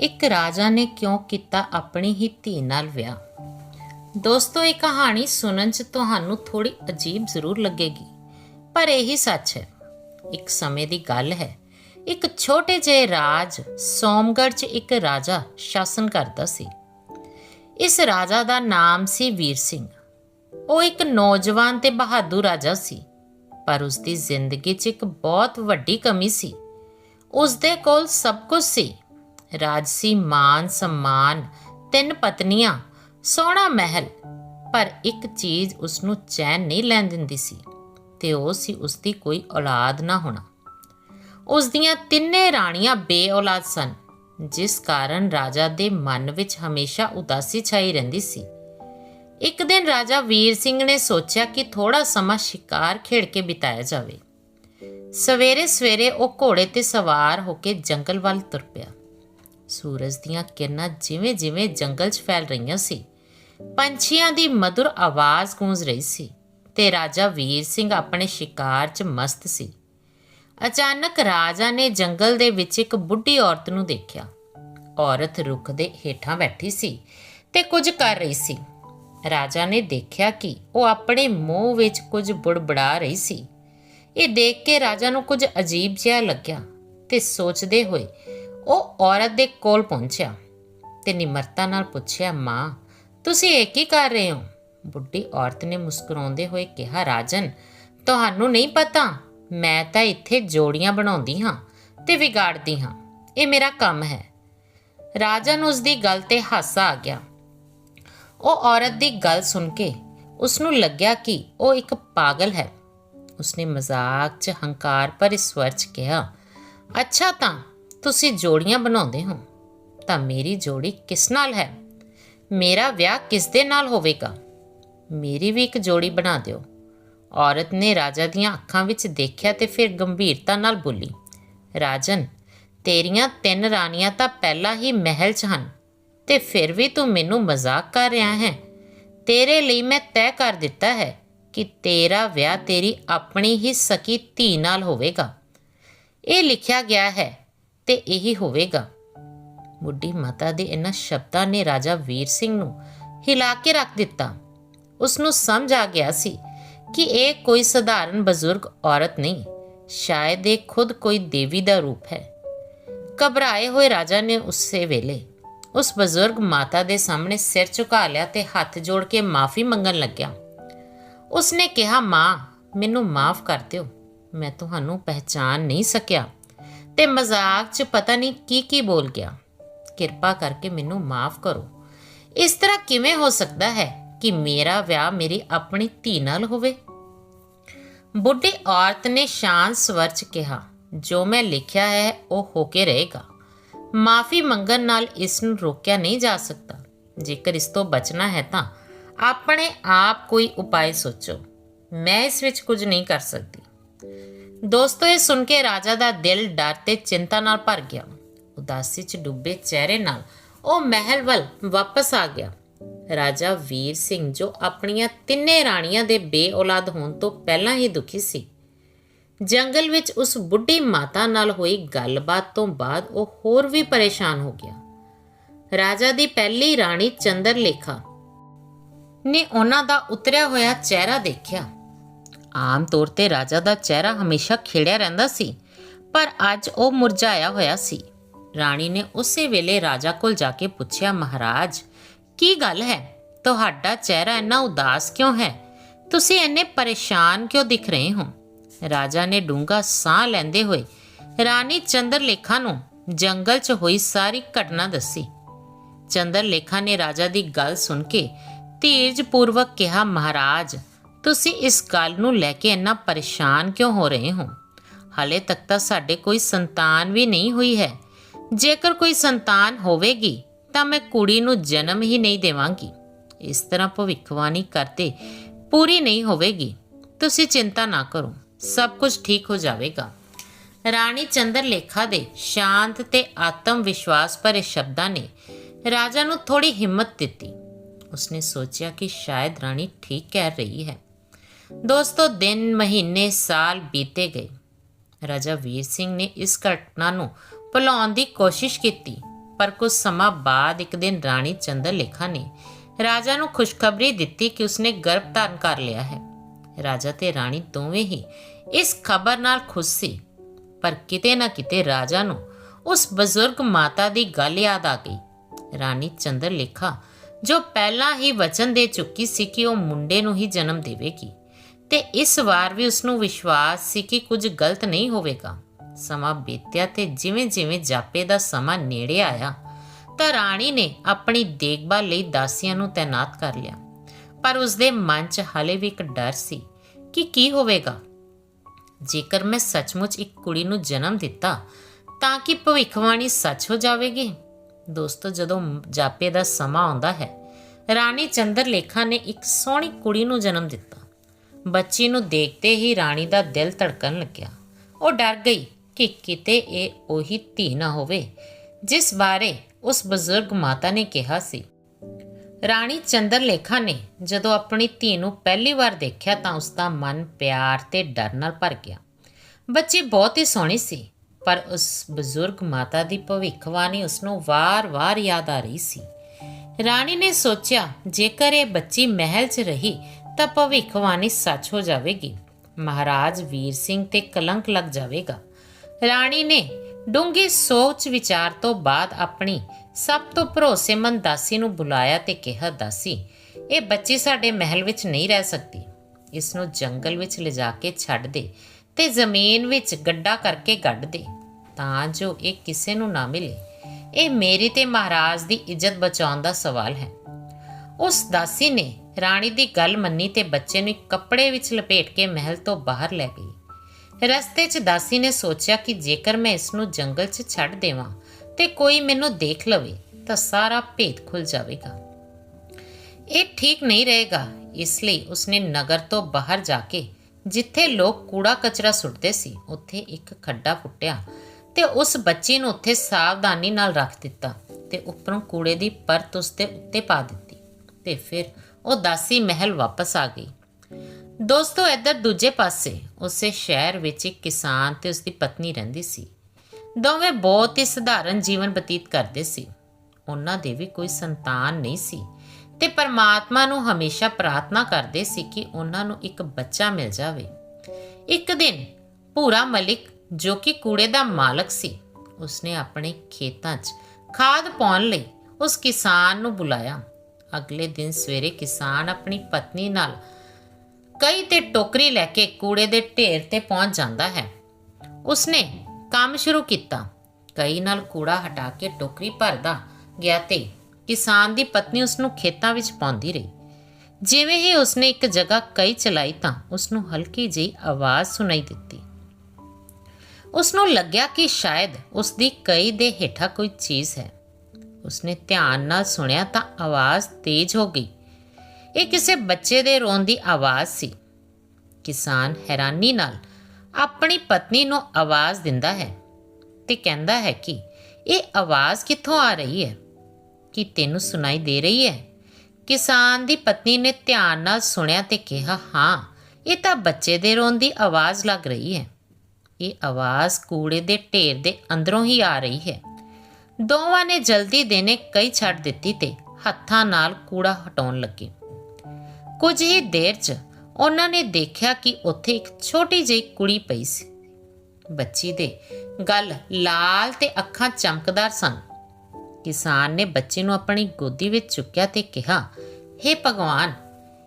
ਇੱਕ ਰਾਜਾ ਨੇ ਕਿਉਂ ਕੀਤਾ ਆਪਣੀ ਹੀ ਧੀ ਨਾਲ ਵਿਆਹ? ਦੋਸਤੋ, ਇਹ ਕਹਾਣੀ ਸੁਣਨ 'ਚ ਤੁਹਾਨੂੰ ਥੋੜੀ ਅਜੀਬ ਜ਼ਰੂਰ ਲੱਗੇਗੀ, ਪਰ ਇਹੀ ਸੱਚ ਹੈ। ਇੱਕ ਸਮੇਂ ਦੀ ਗੱਲ ਹੈ, ਇੱਕ ਛੋਟੇ ਜਿਹੇ ਰਾਜ ਸੋਮਗੜ੍ਹ 'ਚ ਇੱਕ ਰਾਜਾ ਸ਼ਾਸਨ ਕਰਦਾ ਸੀ। ਇਸ ਰਾਜਾ ਦਾ ਨਾਮ ਸੀ ਵੀਰ ਸਿੰਘ। ਉਹ ਇੱਕ ਨੌਜਵਾਨ ਤੇ ਬਹਾਦਰ ਰਾਜਾ ਸੀ, ਪਰ ਉਸ ਦੀ ਜ਼ਿੰਦਗੀ 'ਚ ਇੱਕ ਬਹੁਤ ਵੱਡੀ ਕਮੀ ਸੀ। ਉਸ ਦੇ ਕੋਲ ਸਭ ਕੁਝ ਸੀ। ਰਾਜਸੀ ਮਾਨ ਸਨਮਾਨ ਤਿੰਨ ਪਤਨੀਆਂ, ਸੋਹਣਾ ਮਹਿਲ। ਪਰ ਇੱਕ ਚੀਜ਼ ਉਸ ਨੂੰ ਚੈਨ ਨਹੀਂ ਲੈਣ ਦਿੰਦੀ ਸੀ ਤੇ ਉਹ ਸੀ ਉਸ ਦੀ ਕੋਈ ਔਲਾਦ ਨਾ ਹੋਣਾ। ਉਸ ਦੀਆਂ ਤਿੰਨੇ ਰਾਣੀਆਂ ਬੇਔਲਾਦ ਸਨ, ਜਿਸ ਕਾਰਨ ਰਾਜਾ ਦੇ ਮਨ ਵਿੱਚ ਹਮੇਸ਼ਾ ਉਦਾਸੀ ਛਾਈ ਰਹਿੰਦੀ ਸੀ। ਇੱਕ ਦਿਨ ਰਾਜਾ ਵੀਰ ਸਿੰਘ ਨੇ ਸੋਚਿਆ ਕਿ ਥੋੜਾ ਸਮਾਂ ਸ਼ਿਕਾਰ ਖੇਡ ਕੇ ਬਿਤਾਇਆ ਜਾਵੇ। ਸਵੇਰੇ ਸਵੇਰੇ ਉਹ ਘੋੜੇ ਤੇ ਸਵਾਰ ਹੋ ਕੇ ਜੰਗਲ ਵੱਲ ਤੁਰ ਪਿਆ। ਸੂਰਜ ਦੀਆਂ ਕਿਰਨਾਂ ਜਿਵੇਂ-ਜਿਵੇਂ ਜੰਗਲ 'ਚ ਫੈਲ ਰਹੀਆਂ ਸੀ, ਪੰਛੀਆਂ ਦੀ ਮధుਰ ਆਵਾਜ਼ ਗੂੰਜ ਰਹੀ ਸੀ ਤੇ ਰਾਜਾ ਵੀਰ ਸਿੰਘ ਆਪਣੇ ਸ਼ਿਕਾਰ 'ਚ ਮਸਤ ਸੀ। ਅਚਾਨਕ ਰਾਜਾ ਨੇ ਜੰਗਲ ਦੇ ਵਿੱਚ ਇੱਕ ਬੁੱਢੀ ਔਰਤ ਨੂੰ ਦੇਖਿਆ। ਔਰਤ ਰੁੱਖ ਦੇ ਹੇਠਾਂ ਬੈਠੀ ਸੀ ਤੇ ਕੁਝ ਕਰ ਰਹੀ ਸੀ। ਰਾਜਾ ਨੇ ਦੇਖਿਆ ਕਿ ਉਹ ਆਪਣੇ ਮੂੰਹ ਵਿੱਚ ਕੁਝ ਬੁੜਬੜਾ ਰਹੀ ਸੀ। ਇਹ ਦੇਖ ਕੇ ਰਾਜਾ ਨੂੰ ਕੁਝ ਅਜੀਬ ਜਿਹਾ ਲੱਗਿਆ ਤੇ ਸੋਚਦੇ ਹੋਏ ਉਹ ਔਰਤ ਦੇ ਕੋਲ ਪਹੁੰਚਿਆ ਤੇ ਨਿਮਰਤਾ ਨਾਲ ਪੁੱਛਿਆ, ਮਾਂ, ਤੁਸੀਂ ਇਹ ਕੀ ਕਰ ਰਹੇ ਹੋ? ਬੁੱਢੀ ਔਰਤ ਨੇ ਮੁਸਕਰਾਉਂਦੇ ਹੋਏ ਕਿਹਾ, ਰਾਜਨ, ਤੁਹਾਨੂੰ ਨਹੀਂ ਪਤਾ, ਮੈਂ ਤਾਂ ਇੱਥੇ ਜੋੜੀਆਂ ਬਣਾਉਂਦੀ ਹਾਂ ਤੇ ਵਿਗਾੜਦੀ ਹਾਂ। ਇਹ ਮੇਰਾ ਕੰਮ ਹੈ। ਰਾਜਨ ਨੂੰ ਉਸ ਦੀ ਗੱਲ ਤੇ ਹਾਸਾ ਆ ਗਿਆ। ਉਹ ਔਰਤ ਦੀ ਗੱਲ ਸੁਣ ਕੇ ਉਸ ਨੂੰ ਲੱਗਿਆ ਕਿ ਉਹ ਇੱਕ ਪਾਗਲ ਹੈ। ਉਸਨੇ ਮਜ਼ਾਕ 'ਚ ਹੰਕਾਰ ਭਰੇ ਸਵਰ 'ਚ ਕਿਹਾ, ਅੱਛਾ ਤਾਂ ਤੁਸੀਂ ਜੋੜੀਆਂ ਬਣਾਉਂਦੇ ਹੋ, ਤਾਂ ਮੇਰੀ ਜੋੜੀ ਕਿਸ ਨਾਲ ਹੈ? ਮੇਰਾ ਵਿਆਹ ਕਿਸ ਦੇ ਨਾਲ ਹੋਵੇਗਾ? ਮੇਰੀ ਵੀ ਇੱਕ ਜੋੜੀ ਬਣਾ ਦਿਓ। ਔਰਤ ਨੇ ਰਾਜਾ ਦੀਆਂ ਅੱਖਾਂ ਵਿੱਚ ਦੇਖਿਆ ਤੇ ਫਿਰ ਗੰਭੀਰਤਾ ਨਾਲ ਬੋਲੀ, ਰਾਜਨ, ਤੇਰੀਆਂ ਤਿੰਨ ਰਾਣੀਆਂ ਤਾਂ ਪਹਿਲਾਂ ਹੀ ਮਹਿਲ 'ਚ ਹਨ, ਤੇ ਫਿਰ ਵੀ ਤੂੰ ਮੈਨੂੰ ਮਜ਼ਾਕ ਕਰ ਰਿਹਾ ਹੈ। ਤੇਰੇ ਲਈ ਮੈਂ ਤੈਅ ਕਰ ਦਿੱਤਾ ਹੈ ਕਿ ਤੇਰਾ ਵਿਆਹ ਤੇਰੀ ਆਪਣੀ ਹੀ ਸਕੀ ਧੀ ਨਾਲ ਹੋਵੇਗਾ। ਇਹ ਲਿਖਿਆ ਗਿਆ ਹੈ। ਤੇ ਇਹੀ ਹੋਵੇਗਾ। ਬੁੱਢੀ ਮਾਤਾ ਦੇ ਇਹਨਾਂ ਸ਼ਬਦਾਂ ਨੇ ਰਾਜਾ ਵੀਰ ਸਿੰਘ ਨੂੰ ਹਿਲਾ ਕੇ ਰੱਖ ਦਿੱਤਾ। ਉਸ ਨੂੰ ਸਮਝ ਆ ਗਿਆ ਸੀ ਕਿ ਇਹ ਕੋਈ ਸਧਾਰਨ ਬਜ਼ੁਰਗ ਔਰਤ ਨਹੀਂ, ਸ਼ਾਇਦ ਇਹ ਖੁਦ ਕੋਈ ਦੇਵੀ ਦਾ ਰੂਪ ਹੈ। ਘਬਰਾਏ ਹੋਏ ਰਾਜਾ ਨੇ ਉਸੇ ਵੇਲੇ ਉਸ ਬਜ਼ੁਰਗ ਮਾਤਾ ਦੇ ਸਾਹਮਣੇ ਸਿਰ ਝੁਕਾ ਲਿਆ ਤੇ ਹੱਥ ਜੋੜ ਕੇ ਮਾਫੀ ਮੰਗਣ ਲੱਗਿਆ। ਉਸਨੇ ਕਿਹਾ, ਮਾਂ, ਮੈਨੂੰ ਮਾਫ ਕਰ ਦਿਓ। ਮੈਂ ਤੁਹਾਨੂੰ ਪਹਿਚਾਨ ਨਹੀਂ ਸਕਿਆ। ਤੇ ਮਜ਼ਾਕ 'ਚ ਪਤਾ ਨਹੀਂ ਕੀ ਕੀ ਬੋਲ ਗਿਆ। ਕਿਰਪਾ ਕਰਕੇ ਮੈਨੂੰ ਮਾਫ ਕਰੋ। ਇਸ ਤਰ੍ਹਾਂ ਕਿਵੇਂ ਹੋ ਸਕਦਾ ਹੈ ਕਿ ਮੇਰਾ ਵਿਆਹ ਮੇਰੀ ਆਪਣੀ ਧੀ ਨਾਲ ਹੋਵੇ? ਬੁੱਢੀ ਔਰਤ ਨੇ ਸ਼ਾਂਤ ਸਵਰ 'ਚ ਕਿਹਾ, ਜੋ ਮੈਂ ਲਿਖਿਆ ਹੈ, ਉਹ ਹੋ ਕੇ ਰਹੇਗਾ। ਮਾਫੀ ਮੰਗਣ ਨਾਲ ਇਸ ਨੂੰ ਰੋਕਿਆ ਨਹੀਂ ਜਾ ਸਕਦਾ। ਜੇਕਰ ਇਸ ਤੋਂ ਬਚਣਾ ਹੈ ਤਾਂ ਆਪਣੇ ਆਪ ਕੋਈ ਉਪਾਅ ਸੋਚੋ। ਮੈਂ ਇਸ ਵਿੱਚ ਕੁਝ ਨਹੀਂ ਕਰ ਸਕਦੀ। ਦੋਸਤੋ, ਇਹ ਸੁਣ ਕੇ ਰਾਜਾ ਦਾ ਦਿਲ ਡਰ ਤੇ ਚਿੰਤਾ ਨਾਲ ਭਰ ਗਿਆ। ਉਦਾਸੀ 'ਚ ਡੁੱਬੇ ਚਿਹਰੇ ਨਾਲ ਉਹ ਮਹਿਲ ਵੱਲ ਵਾਪਸ ਆ ਗਿਆ। ਰਾਜਾ ਵੀਰ ਸਿੰਘ, ਜੋ ਆਪਣੀਆਂ ਤਿੰਨੇ ਰਾਣੀਆਂ ਦੇ ਬੇਔਲਾਦ ਹੋਣ ਤੋਂ ਪਹਿਲਾਂ ਹੀ ਦੁਖੀ ਸੀ। ਜੰਗਲ ਵਿੱਚ ਉਸ ਬੁੱਢੀ ਮਾਤਾ ਨਾਲ ਹੋਈ ਗੱਲਬਾਤ ਤੋਂ ਬਾਅਦ ਉਹ ਹੋਰ ਵੀ ਪਰੇਸ਼ਾਨ ਹੋ ਗਿਆ। ਰਾਜਾ ਦੀ ਪਹਿਲੀ ਰਾਣੀ ਚੰਦਰਲੇਖਾ ਨੇ ਉਹਨਾਂ ਦਾ ਉਤਰਿਆ ਹੋਇਆ ਚਿਹਰਾ ਦੇਖਿਆ। ਆਮ ਤੌਰ ਤੇ ਰਾਜਾ ਦਾ ਚਿਹਰਾ ਹਮੇਸ਼ਾ ਖਿੜਿਆ ਰਹਿੰਦਾ ਸੀ, ਪਰ ਅੱਜ ਉਹ ਮੁਰਝਾਇਆ ਹੋਇਆ ਸੀ। ਰਾਣੀ ਨੇ ਉਸੇ ਵੇਲੇ ਰਾਜਾ ਕੋਲ ਜਾ ਕੇ ਪੁੱਛਿਆ, ਮਹਾਰਾਜ, ਕੀ ਗੱਲ ਹੈ? ਤੁਹਾਡਾ ਚਿਹਰਾ ਇੰਨਾ ਉਦਾਸ ਕਿਉਂ ਹੈ? ਤੁਸੀਂ ਇੰਨੇ ਪਰੇਸ਼ਾਨ ਕਿਉਂ ਦਿਖ ਰਹੇ ਹੋ? ਰਾਜਾ ਨੇ ਡੂੰਘਾ ਸਾਹ ਲੈਂਦੇ ਹੋਏ ਰਾਣੀ ਚੰਦਰਲੇਖਾ ਨੂੰ ਜੰਗਲ 'ਚ ਹੋਈ ਸਾਰੀ ਘਟਨਾ ਦੱਸੀ। ਚੰਦਰਲੇਖਾ ਨੇ ਰਾਜਾ ਦੀ ਗੱਲ ਸੁਣ ਕੇ ਧੀਰਜਪੂਰਵਕ ਕਿਹਾ, ਮਹਾਰਾਜ ਤੁਸੀਂ ਇਸ ਗੱਲ ਨੂੰ ਲੈ ਕੇ ਇੰਨਾ ਪਰੇਸ਼ਾਨ ਕਿਉਂ ਹੋ ਰਹੇ ਹੋ? ਹਾਲੇ ਤੱਕ ਤਾਂ ਸਾਡੇ ਕੋਈ ਸੰਤਾਨ ਵੀ ਨਹੀਂ ਹੋਈ ਹੈ। ਜੇਕਰ ਕੋਈ ਸੰਤਾਨ ਹੋਵੇਗੀ, ਤਾਂ ਮੈਂ ਕੁੜੀ ਨੂੰ ਜਨਮ ਹੀ ਨਹੀਂ ਦੇਵਾਂਗੀ। ਇਸ ਤਰ੍ਹਾਂ ਭਵਿੱਖਬਾਣੀ ਕਰਦੇ ਪੂਰੀ ਨਹੀਂ ਹੋਵੇਗੀ। ਤੁਸੀਂ ਚਿੰਤਾ ਨਾ ਕਰੋ, ਸਭ ਕੁਝ ਠੀਕ ਹੋ ਜਾਵੇਗਾ। ਰਾਣੀ ਚੰਦਰਲੇਖਾ ਦੇ ਸ਼ਾਂਤ ਤੇ ਆਤਮ ਵਿਸ਼ਵਾਸ ਭਰੇ ਸ਼ਬਦਾਂ ਨੇ ਰਾਜਾ ਨੂੰ ਥੋੜੀ ਹਿੰਮਤ ਦਿੱਤੀ। ਉਸਨੇ ਸੋਚਿਆ ਕਿ ਸ਼ਾਇਦ ਰਾਣੀ ਠੀਕ ਕਹਿ ਰਹੀ ਹੈ। ਦੋਸਤੋ, ਦਿਨ, ਮਹੀਨੇ, ਸਾਲ ਬੀਤੇ ਗਏ। ਰਾਜਾ ਵੀਰ ਸਿੰਘ ਨੇ ਇਸ ਘਟਨਾ ਨੂੰ ਭੁਲਾਉਣ ਦੀ ਕੋਸ਼ਿਸ਼ ਕੀਤੀ, ਪਰ ਕੁਝ ਸਮਾਂ ਬਾਅਦ ਇੱਕ ਦਿਨ ਰਾਣੀ ਚੰਦਰ ਲੇਖਾ ਨੇ ਰਾਜਾ ਨੂੰ ਖੁਸ਼ਖਬਰੀ ਦਿੱਤੀ ਕਿ ਉਸਨੇ ਗਰਭ ਧਾਰਨ ਕਰ ਲਿਆ ਹੈ। ਰਾਜਾ ਤੇ ਰਾਣੀ ਦੋਵੇਂ ਹੀ ਇਸ ਖਬਰ ਨਾਲ ਖੁਸ਼ ਸੀ, ਪਰ ਕਿਤੇ ਨਾ ਕਿਤੇ ਰਾਜਾ ਨੂੰ ਉਸ ਬਜ਼ੁਰਗ ਮਾਤਾ ਦੀ ਗੱਲ ਯਾਦ ਆ ਗਈ। ਰਾਣੀ ਚੰਦਰ ਲੇਖਾ ਜੋ ਪਹਿਲਾਂ ਹੀ ਵਚਨ ਦੇ ਚੁੱਕੀ ਸੀ ਕਿ ਉਹ ਮੁੰਡੇ ਨੂੰ ਹੀ ਜਨਮ ਦੇਵੇਗੀ। ਤੇ ਇਸ ਵਾਰ ਵੀ ਉਸ ਨੂੰ ਵਿਸ਼ਵਾਸ ਸੀ ਕਿ ਕੁਝ ਗਲਤ ਨਹੀਂ ਹੋਵੇਗਾ। ਸਮਾਂ ਬੀਤਿਆ ਤੇ ਜਿਵੇਂ-ਜਿਵੇਂ ਜਾਪੇ ਦਾ ਸਮਾਂ ਨੇੜੇ ਆਇਆ, ਤਾਂ ਰਾਣੀ ਨੇ ਆਪਣੀ ਦੇਖਭਾਲ ਲਈ ਦਾਸੀਆਂ ਨੂੰ ਤਾਇਨਾਤ ਕਰ ਲਿਆ। ਪਰ ਉਸ ਦੇ ਮਨ 'ਚ ਹਲੇ ਵੀ ਇੱਕ ਡਰ ਸੀ ਕਿ ਕੀ ਹੋਵੇਗਾ। ਜੇਕਰ ਮੈਂ ਸੱਚਮੁੱਚ ਇੱਕ ਕੁੜੀ ਨੂੰ ਜਨਮ ਦਿੱਤਾ, ਤਾਂ ਕਿ ਭਵਿੱਖਬਾਣੀ ਸੱਚ ਹੋ ਜਾਵੇਗੀ? ਦੋਸਤੋ, ਜਦੋਂ ਜਾਪੇ ਦਾ ਸਮਾਂ ਆਉਂਦਾ ਹੈ, ਰਾਣੀ ਚੰਦਰ ਲੇਖਾ ਨੇ ਇੱਕ ਸੋਹਣੀ ਕੁੜੀ ਨੂੰ ਜਨਮ ਦਿੱਤਾ। ਬੱਚੀ ਨੂੰ ਦੇਖਦੇ ਹੀ ਰਾਣੀ ਦਾ ਦਿਲ ਧੜਕਣ ਲੱਗਿਆ। ਉਹ ਡਰ ਗਈ ਕਿ ਕਿਤੇ ਇਹ ਉਹੀ ਧੀ ਨਾ ਹੋਵੇ, ਜਿਸ ਬਾਰੇ ਉਸ ਬਜ਼ੁਰਗ ਮਾਤਾ ਨੇ ਕਿਹਾ ਸੀ। ਰਾਣੀ ਚੰਦਰਲੇਖਾ ਨੇ ਜਦੋਂ ਆਪਣੀ ਧੀ ਨੂੰ ਪਹਿਲੀ ਵਾਰ ਦੇਖਿਆ ਤਾਂ ਉਸ ਦਾ ਮਨ ਪਿਆਰ ਤੇ ਡਰ ਨਾਲ ਭਰ ਗਿਆ। ਬੱਚੀ ਬਹੁਤ ਹੀ ਸੋਹਣੀ ਸੀ, ਪਰ ਉਸ ਬਜ਼ੁਰਗ ਮਾਤਾ ਦੀ ਭਵਿੱਖਬਾਣੀ ਉਸ ਨੂੰ ਵਾਰ-ਵਾਰ ਯਾਦ ਆ ਰਹੀ ਸੀ। ਰਾਣੀ ਨੇ ਸੋਚਿਆ, ਜੇਕਰ ਇਹ ਬੱਚੀ ਮਹਿਲ 'ਚ ਰਹੀ ਤਾਂ ਭਵਿੱਖਬਾਣੀ ਸੱਚ ਹੋ ਜਾਵੇਗੀ। ਮਹਾਰਾਜ ਵੀਰ ਸਿੰਘ ਤੇ ਕਲੰਕ ਲੱਗ ਜਾਵੇਗਾ। ਰਾਣੀ ਨੇ ਡੂੰਘੀ ਸੋਚ ਵਿਚਾਰ ਤੋਂ ਬਾਅਦ ਆਪਣੀ ਸਭ ਤੋਂ ਭਰੋਸੇਮੰਦ ਦਾਸੀ ਨੂੰ ਬੁਲਾਇਆ ਤੇ ਕਿਹਾ, ਦਾਸੀ, ਇਹ ਬੱਚੀ ਸਾਡੇ ਮਹਿਲ ਵਿੱਚ ਨਹੀਂ ਰਹਿ ਸਕਦੀ। ਇਸ ਨੂੰ ਜੰਗਲ ਵਿੱਚ ਲਿਜਾ ਕੇ ਛੱਡ ਦੇ ਤੇ ਜ਼ਮੀਨ ਵਿੱਚ ਗੱਡਾ ਕਰਕੇ ਗੱਡ ਦੇ। ਤਾਂ ਜੋ ਇਹ ਕਿਸੇ ਨੂੰ ਨਾ ਮਿਲੇ। ਇਹ ਮੇਰੀ ਤੇ ਮਹਾਰਾਜ ਦੀ ਇੱਜ਼ਤ ਬਚਾਉਣ ਦਾ ਸਵਾਲ ਹੈ। ਉਸ ਦਾਸੀ ਨੇ ਰਾਣੀ ਦੀ ਗੱਲ ਮੰਨੀ ਤੇ ਬੱਚੇ ਨੂੰ ਕੱਪੜੇ ਵਿੱਚ ਲਪੇਟ ਕੇ ਮਹਿਲ ਤੋਂ ਬਾਹਰ ਲੈ ਗਈ। ਰਸਤੇ 'ਚ ਦਾਸੀ ਨੇ ਸੋਚਿਆ ਕਿ ਜੇਕਰ ਮੈਂ ਇਸ ਨੂੰ ਜੰਗਲ 'ਚ ਛੱਡ ਦੇਵਾਂ ਤੇ ਕੋਈ ਮੈਨੂੰ ਦੇਖ ਲਵੇ ਤਾਂ ਸਾਰਾ ਭੇਦ ਖੁੱਲ ਜਾਵੇਗਾ। ਇਹ ਠੀਕ ਨਹੀਂ ਰਹੇਗਾ, ਇਸ ਲਈ ਉਸਨੇ ਨਗਰ ਤੋਂ ਬਾਹਰ ਜਾ ਕੇ ਜਿੱਥੇ ਲੋਕ ਕੂੜਾ ਕਚਰਾ ਸੁੱਟਦੇ ਸੀ, ਉੱਥੇ ਇੱਕ ਖੱਡਾ ਪੁੱਟਿਆ ਤੇ ਉਸ ਬੱਚੀ ਨੂੰ ਉੱਥੇ ਸਾਵਧਾਨੀ ਨਾਲ ਰੱਖ ਦਿੱਤਾ ਤੇ ਉੱਪਰੋਂ ਕੂੜੇ ਦੀ ਪਰਤ ਉਸ ਦੇ ਉੱਤੇ ਪਾ ਦਿੱਤੀ। ਤੇ ਫਿਰ ਉਹ ਦਾਸੀ ਮਹਿਲ ਵਾਪਸ ਆ ਗਈ। ਦੋਸਤੋ, ਇੱਧਰ ਦੂਜੇ ਪਾਸੇ, ਉਸੇ ਸ਼ਹਿਰ ਵਿੱਚ ਇੱਕ ਕਿਸਾਨ ਤੇ ਉਸਦੀ ਪਤਨੀ ਰਹਿੰਦੀ ਸੀ। ਦੋਵੇਂ ਬਹੁਤ ਹੀ ਸਧਾਰਨ ਜੀਵਨ ਬਤੀਤ ਕਰਦੇ ਸੀ। ਉਹਨਾਂ ਦੇ ਵੀ ਕੋਈ ਸੰਤਾਨ ਨਹੀਂ ਸੀ ਤੇ ਪਰਮਾਤਮਾ ਨੂੰ ਹਮੇਸ਼ਾ ਪ੍ਰਾਰਥਨਾ ਕਰਦੇ ਸੀ ਕਿ ਉਹਨਾਂ ਨੂੰ ਇੱਕ ਬੱਚਾ ਮਿਲ ਜਾਵੇ। ਇੱਕ ਦਿਨ ਪੂਰਾ ਮਲਿਕ, ਜੋ ਕਿ ਕੂੜੇ ਦਾ ਮਾਲਕ ਸੀ, ਉਸਨੇ ਆਪਣੇ ਖੇਤਾਂ 'ਚ ਖਾਦ ਪਾਉਣ ਲਈ ਉਸ ਕਿਸਾਨ ਨੂੰ ਬੁਲਾਇਆ। ਅਗਲੇ ਦਿਨ ਸਵੇਰੇ ਕਿਸਾਨ ਆਪਣੀ ਪਤਨੀ ਨਾਲ ਕਈ ਤੇ ਟੋਕਰੀ ਲੈ ਕੇ ਕੂੜੇ ਦੇ ਢੇਰ ਤੇ ਪਹੁੰਚ ਜਾਂਦਾ ਹੈ। ਉਸਨੇ ਕੰਮ ਸ਼ੁਰੂ ਕੀਤਾ। ਕਈ ਨਾਲ ਕੂੜਾ ਹਟਾ ਕੇ ਟੋਕਰੀ ਭਰਦਾ ਗਿਆ ਤੇ ਕਿਸਾਨ ਦੀ ਪਤਨੀ ਉਸ ਨੂੰ ਖੇਤਾਂ ਵਿੱਚ ਪਾਉਂਦੀ ਰਹੀ। ਜਿਵੇਂ ਹੀ ਉਸਨੇ ਇੱਕ ਜਗ੍ਹਾ ਕਈ ਚਲਾਈ ਤਾਂ ਉਸ ਨੂੰ ਹਲਕੀ ਜਿਹੀ ਆਵਾਜ਼ ਸੁਣਾਈ ਦਿੱਤੀ। ਉਸ ਨੂੰ ਲੱਗਿਆ ਕਿ ਸ਼ਾਇਦ ਉਸ ਦੀ ਕਈ ਦੇ ਹੇਠਾਂ ਕੋਈ ਚੀਜ਼ ਹੈ। ਉਸਨੇ ਧਿਆਨ ਨਾਲ ਸੁਣਿਆ ਤਾਂ ਆਵਾਜ਼ ਤੇਜ਼ ਹੋ ਗਈ। ਇਹ ਕਿਸੇ ਬੱਚੇ ਦੇ ਰੋਣ ਦੀ ਆਵਾਜ਼ ਸੀ। ਕਿਸਾਨ ਹੈਰਾਨੀ ਨਾਲ ਆਪਣੀ ਪਤਨੀ ਨੂੰ ਆਵਾਜ਼ ਦਿੰਦਾ ਹੈ ਤੇ ਕਹਿੰਦਾ ਹੈ ਕਿ ਇਹ ਆਵਾਜ਼ ਕਿੱਥੋਂ ਆ ਰਹੀ ਹੈ? ਕੀ ਤੈਨੂੰ ਸੁਣਾਈ ਦੇ ਰਹੀ ਹੈ? ਕਿਸਾਨ ਦੀ ਪਤਨੀ ਨੇ ਧਿਆਨ ਨਾਲ ਸੁਣਿਆ ਤੇ ਕਿਹਾ, ਹਾਂ, ਇਹ ਤਾਂ ਬੱਚੇ ਦੇ ਰੋਣ ਦੀ ਆਵਾਜ਼ ਲੱਗ ਰਹੀ ਹੈ। ਇਹ ਆਵਾਜ਼ ਕੂੜੇ ਦੇ ਢੇਰ ਦੇ ਅੰਦਰੋਂ ਹੀ ਆ ਰਹੀ ਹੈ। ਦੋਵਾਂ ਨੇ ਜਲਦੀ ਦੇਨੇ ਕਈ ਛੱਡ ਦਿੱਤੀ ਤੇ ਹੱਥਾਂ ਨਾਲ ਕੂੜਾ ਹਟਾਉਣ ਲੱਗੇ। ਕੁਝ ਹੀ ਦੇਰ 'ਚ ਉਹਨਾਂ ਨੇ ਦੇਖਿਆ ਕਿ ਉੱਥੇ ਇੱਕ ਛੋਟੀ ਜਿਹੀ ਕੁੜੀ ਪਈ ਸੀ। ਬੱਚੀ ਦੇ ਗਲ ਲਾਲ ਤੇ ਅੱਖਾਂ ਚਮਕਦਾਰ ਸਨ। ਕਿਸਾਨ ਨੇ ਬੱਚੇ ਨੂੰ ਆਪਣੀ ਗੋਦੀ ਵਿੱਚ ਚੁੱਕਿਆ ਤੇ ਕਿਹਾ हे ਭਗਵਾਨ,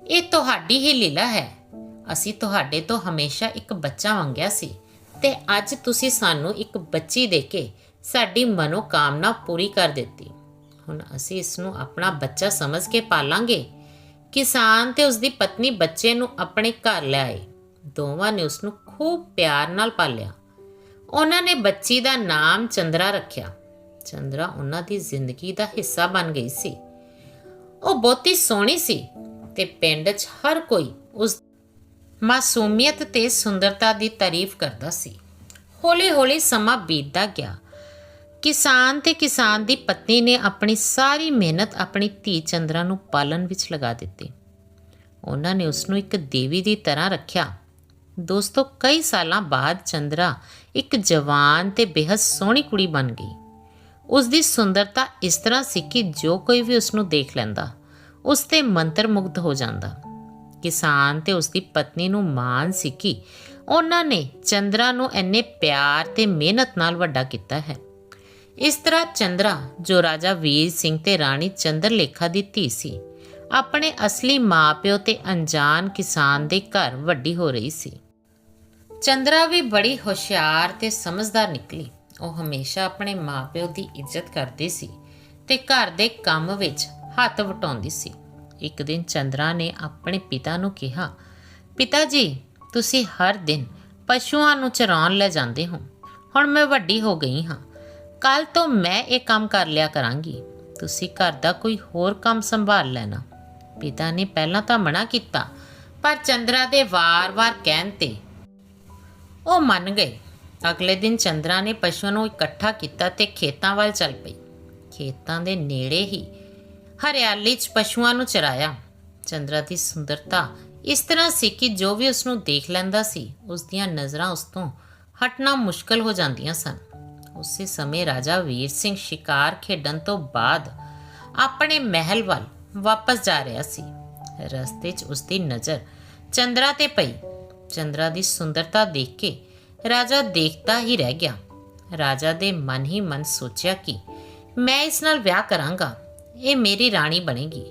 ਇਹ ਤੁਹਾਡੀ ਹੀ ਲੀਲਾ ਹੈ। ਅਸੀਂ ਤੁਹਾਡੇ ਤੋਂ ਹਮੇਸ਼ਾ ਇੱਕ ਬੱਚਾ ਮੰਗਿਆ ਸੀ ਤੇ ਅੱਜ ਤੁਸੀਂ ਸਾਨੂੰ ਇੱਕ ਬੱਚੀ ਦੇ ਕੇ ਸਾਡੀ ਮਨੋਕਾਮਨਾ ਪੂਰੀ ਕਰ ਦਿੱਤੀ। ਹੁਣ ਅਸੀਂ ਇਸ ਨੂੰ ਆਪਣਾ ਬੱਚਾ ਸਮਝ ਕੇ ਪਾਲਾਂਗੇ। ਕਿਸਾਨ ਤੇ ਉਸ ਦੀ ਪਤਨੀ ਬੱਚੇ ਨੂੰ ਆਪਣੇ ਘਰ ਲੈ ਆਏ। ਦੋਵਾਂ ਨੇ ਉਸ ਨੂੰ ਖੂਬ ਪਿਆਰ ਨਾਲ ਪਾਲਿਆ। ਉਹਨਾਂ ਨੇ ਬੱਚੀ ਦਾ ਨਾਮ ਚੰਦਰਾ ਰੱਖਿਆ। ਚੰਦਰਾ ਉਹਨਾਂ ਦੀ ਜ਼ਿੰਦਗੀ ਦਾ ਹਿੱਸਾ ਬਣ ਗਈ ਸੀ। ਉਹ ਬਹੁਤੀ ਸੋਹਣੀ ਸੀ ਤੇ ਪਿੰਡ 'ਚ ਹਰ ਕੋਈ ਉਸ ਮਾਸੂਮੀਅਤ ਤੇ ਸੁੰਦਰਤਾ ਦੀ ਤਾਰੀਫ ਕਰਦਾ ਸੀ। ਹੌਲੀ-ਹੌਲੀ ਸਮਾਂ ਬੀਤਦਾ ਗਿਆ। ਕਿਸਾਨ ਤੇ ਕਿਸਾਨ ਦੀ ਪਤਨੀ ਨੇ ਆਪਣੀ ਸਾਰੀ ਮਿਹਨਤ ਆਪਣੀ ਧੀ ਚੰਦਰਾ ਨੂੰ ਪਾਲਣ ਵਿੱਚ ਲਗਾ ਦਿੱਤੀ। ਉਹਨਾਂ ਨੇ ਉਸ ਨੂੰ ਇੱਕ ਦੇਵੀ ਦੀ ਤਰ੍ਹਾਂ ਰੱਖਿਆ। ਦੋਸਤੋ, ਕਈ ਸਾਲਾਂ ਬਾਅਦ ਚੰਦਰਾ ਇੱਕ ਜਵਾਨ ਤੇ ਬੇਹੱਦ ਸੋਹਣੀ ਕੁੜੀ ਬਣ ਗਈ। ਉਸ ਦੀ ਸੁੰਦਰਤਾ ਇਸ ਤਰ੍ਹਾਂ ਸੀ ਕਿ ਜੋ ਕੋਈ ਵੀ ਉਸ ਨੂੰ ਦੇਖ ਲੈਂਦਾ, ਉਸ ਤੇ ਮੰਤਰ ਮੁਗਧ ਹੋ ਜਾਂਦਾ। ਕਿਸਾਨ ਤੇ ਉਸ ਦੀ ਪਤਨੀ ਨੂੰ ਮਾਣ ਸੀ ਕਿ ਉਹਨਾਂ ਨੇ ਚੰਦਰਾ ਨੂੰ ਇੰਨੇ ਪਿਆਰ ਤੇ ਮਿਹਨਤ ਨਾਲ ਵੱਡਾ ਕੀਤਾ ਹੈ। ਇਸ ਤਰ੍ਹਾਂ ਚੰਦਰਾ, ਜੋ ਰਾਜਾ ਵੀਰ ਸਿੰਘ ਤੇ ਰਾਣੀ ਚੰਦਰਲੇਖਾ ਦੀ ਧੀ ਸੀ, ਆਪਣੇ ਅਸਲੀ ਮਾਪਿਓ ਤੇ ਅਣਜਾਣ ਕਿਸਾਨ ਦੇ ਘਰ ਵੱਡੀ ਹੋ ਰਹੀ ਸੀ। ਚੰਦਰਾ ਵੀ ਬੜੀ ਹੁਸ਼ਿਆਰ ਤੇ ਸਮਝਦਾਰ ਨਿਕਲੀ। ਉਹ ਹਮੇਸ਼ਾ ਆਪਣੇ ਮਾਪਿਓ ਦੀ ਇੱਜ਼ਤ ਕਰਦੀ ਸੀ ਤੇ ਘਰ ਦੇ ਕੰਮ ਵਿੱਚ ਹੱਥ ਵਟਾਉਂਦੀ ਸੀ। ਇੱਕ ਦਿਨ ਚੰਦਰਾ ਨੇ ਆਪਣੇ ਪਿਤਾ ਨੂੰ ਕਿਹਾ, ਪਿਤਾ ਜੀ, ਤੁਸੀਂ ਹਰ ਦਿਨ ਪਸ਼ੂਆਂ ਨੂੰ ਚਰਾਉਣ ਲੈ ਜਾਂਦੇ ਹੋ। ਹੁਣ ਮੈਂ ਵੱਡੀ ਹੋ ਗਈ ਹਾਂ। ਕੱਲ ਤੋਂ ਮੈਂ ਇਹ ਕੰਮ ਕਰ ਲਿਆ ਕਰਾਂਗੀ। ਤੁਸੀਂ ਘਰ ਦਾ ਕੋਈ ਹੋਰ ਕੰਮ ਸੰਭਾਲ ਲੈਣਾ। ਪਿਤਾ ਨੇ ਪਹਿਲਾਂ ਤਾਂ ਮਨਾ ਕੀਤਾ, ਪਰ ਚੰਦਰਾ ਦੇ ਵਾਰ-ਵਾਰ ਕਹਿਣ ਤੇ ਉਹ ਮੰਨ ਗਏ। ਅਗਲੇ ਦਿਨ ਚੰਦਰਾ ਨੇ ਪਸ਼ੂਆਂ ਨੂੰ ਇਕੱਠਾ ਕੀਤਾ ਤੇ ਖੇਤਾਂ ਵੱਲ ਚੱਲ ਪਈ। ਖੇਤਾਂ ਦੇ ਨੇੜੇ ਹੀ ਹਰਿਆਲੀ 'ਚ ਪਸ਼ੂਆਂ ਨੂੰ ਚਰਾਇਆ। ਚੰਦਰਾ ਦੀ ਸੁੰਦਰਤਾ ਇਸ ਤਰ੍ਹਾਂ ਸੀ ਕਿ ਜੋ ਵੀ ਉਸ ਨੂੰ ਦੇਖ ਲੈਂਦਾ ਸੀ ਉਸ ਦੀਆਂ ਨਜ਼ਰਾਂ ਉਸ ਤੋਂ ਹਟਣਾ ਮੁਸ਼ਕਲ ਹੋ ਜਾਂਦੀਆਂ ਸਨ। ਉਸੇ ਸਮੇਂ ਰਾਜਾ ਵੀਰ ਸਿੰਘ ਸ਼ਿਕਾਰ ਖੇਡਣ ਤੋਂ ਬਾਅਦ ਆਪਣੇ ਮਹਿਲ ਵੱਲ ਵਾਪਸ ਜਾ ਰਿਹਾ ਸੀ। ਰਸਤੇ 'ਚ ਉਸ ਦੀ ਨਜ਼ਰ ਚੰਦਰਾ ਤੇ ਪਈ। ਚੰਦਰਾ ਦੀ ਸੁੰਦਰਤਾ ਦੇਖ ਕੇ ਰਾਜਾ ਦੇਖਦਾ ਹੀ ਰਹਿ ਗਿਆ। ਰਾਜਾ ਦੇ ਮਨ ਹੀ ਮਨ ਸੋਚਿਆ ਕਿ ਮੈਂ ਇਸ ਨਾਲ ਵਿਆਹ ਕਰਾਂਗਾ। ਇਹ ਮੇਰੀ ਰਾਣੀ ਬਣੇਗੀ।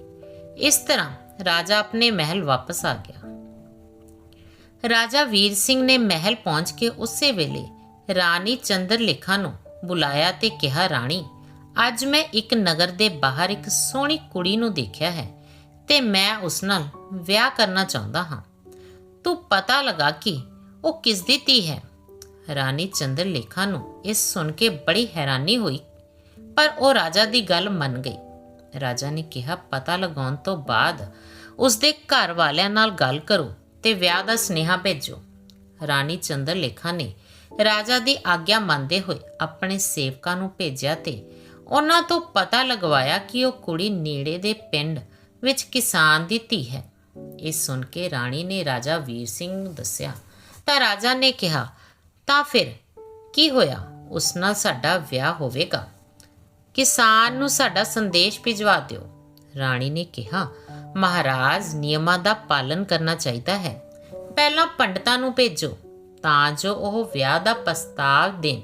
ਇਸ ਤਰ੍ਹਾਂ ਰਾਜਾ ਆਪਣੇ ਮਹਿਲ ਵਾਪਸ ਆ ਗਿਆ। ਰਾਜਾ ਵੀਰ ਸਿੰਘ ਨੇ ਮਹਿਲ ਪਹੁੰਚ ਕੇ ਉਸੇ ਵੇਲੇ ਰਾਣੀ ਚੰਦਰਲੇਖਾ ਨੂੰ ਬੁਲਾਇਆ ਤੇ ਕਿਹਾ, ਰਾਣੀ, ਅੱਜ ਮੈਂ ਇੱਕ ਨਗਰ ਦੇ ਬਾਹਰ ਇੱਕ ਸੋਹਣੀ ਕੁੜੀ ਨੂੰ ਦੇਖਿਆ ਹੈ ਤੇ ਮੈਂ ਉਸ ਨਾਲ ਵਿਆਹ ਕਰਨਾ ਚਾਹੁੰਦਾ ਹਾਂ। ਤੂੰ ਪਤਾ ਲਗਾ ਕਿ ਉਹ ਕਿਸ ਦੀ ਧੀ ਹੈ? ਰਾਣੀ ਚੰਦਰਲੇਖਾ ਨੂੰ ਇਹ ਸੁਣ ਕੇ ਬੜੀ ਹੈਰਾਨੀ ਹੋਈ, ਪਰ ਉਹ ਰਾਜਾ ਦੀ ਗੱਲ ਮੰਨ ਗਈ। ਰਾਜਾ ਨੇ ਕਿਹਾ, ਪਤਾ ਲਗਾਉਣ ਤੋਂ ਬਾਅਦ ਉਸ ਦੇ ਘਰ ਵਾਲਿਆਂ ਨਾਲ ਗੱਲ ਕਰੋ ਤੇ ਵਿਆਹ ਦਾ ਸੁਨੇਹਾ ਭੇਜੋ। ਰਾਣੀ ਚੰਦਰਲੇਖਾ ਨੇ ਰਾਜਾ ਦੀ ਆਗਿਆ ਮੰਨਦੇ ਹੋਏ ਆਪਣੇ ਸੇਵਕਾਂ ਨੂੰ ਭੇਜਿਆ ਤੇ ਉਹਨਾਂ ਤੋਂ ਪਤਾ ਲਗਵਾਇਆ ਕਿ ਉਹ ਕੁੜੀ ਨੇੜੇ ਦੇ ਪਿੰਡ ਵਿੱਚ ਕਿਸਾਨ ਦੀ ਧੀ ਹੈ। ਇਹ ਸੁਣ ਕੇ ਰਾਣੀ ਨੇ ਰਾਜਾ ਵੀਰ ਸਿੰਘ ਨੂੰ ਦੱਸਿਆ, ਤਾਂ ਰਾਜਾ ਨੇ ਕਿਹਾ, ਤਾਂ ਫਿਰ ਕੀ ਹੋਇਆ? ਉਸ ਨਾਲ ਸਾਡਾ ਵਿਆਹ ਹੋਵੇਗਾ। ਕਿਸਾਨ ਨੂੰ ਸਾਡਾ ਸੰਦੇਸ਼ ਭਿਜਵਾ ਦਿਓ। ਰਾਣੀ ਨੇ ਕਿਹਾ, ਮਹਾਰਾਜ, ਨਿਯਮਾਂ ਦਾ ਪਾਲਨ ਕਰਨਾ ਚਾਹੀਦਾ ਹੈ। ਪਹਿਲਾਂ ਪੰਡਤਾਂ ਨੂੰ ਭੇਜੋ। ਤਾਂ ਜੋ ਉਹ ਵਿਆਹ ਦਾ ਪ੍ਰਸਤਾਵ ਦੇਣ।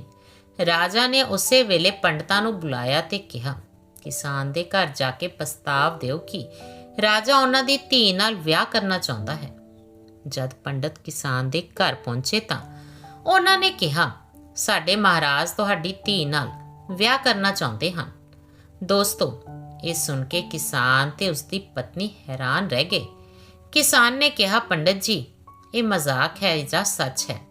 ਰਾਜਾ ਨੇ ਉਸੇ ਵੇਲੇ ਪੰਡਤਾਂ ਨੂੰ ਬੁਲਾਇਆ ਤੇ ਕਿਹਾ, ਕਿਸਾਨ ਦੇ ਘਰ ਜਾ ਕੇ ਪ੍ਰਸਤਾਵ ਦਿਓ ਕਿ ਰਾਜਾ ਉਹਨਾਂ ਦੀ ਧੀ ਨਾਲ ਵਿਆਹ ਕਰਨਾ ਚਾਹੁੰਦਾ ਹੈ। ਜਦ ਪੰਡਤ ਕਿਸਾਨ ਦੇ ਘਰ ਪਹੁੰਚੇ ਤਾਂ ਉਹਨਾਂ ਨੇ ਕਿਹਾ, ਸਾਡੇ ਮਹਾਰਾਜ ਤੁਹਾਡੀ ਧੀ ਨਾਲ ਵਿਆਹ ਕਰਨਾ ਚਾਹੁੰਦੇ ਹਨ। ਦੋਸਤੋ, ਇਹ ਸੁਣ ਕੇ ਕਿਸਾਨ ਤੇ ਉਸ ਦੀ ਪਤਨੀ ਹੈਰਾਨ ਰਹਿ ਗਏ। ਕਿਸਾਨ ਨੇ ਕਿਹਾ, ਪੰਡਤ ਜੀ, ਇਹ ਮਜ਼ਾਕ ਹੈ ਜਾਂ ਸੱਚ ਹੈ?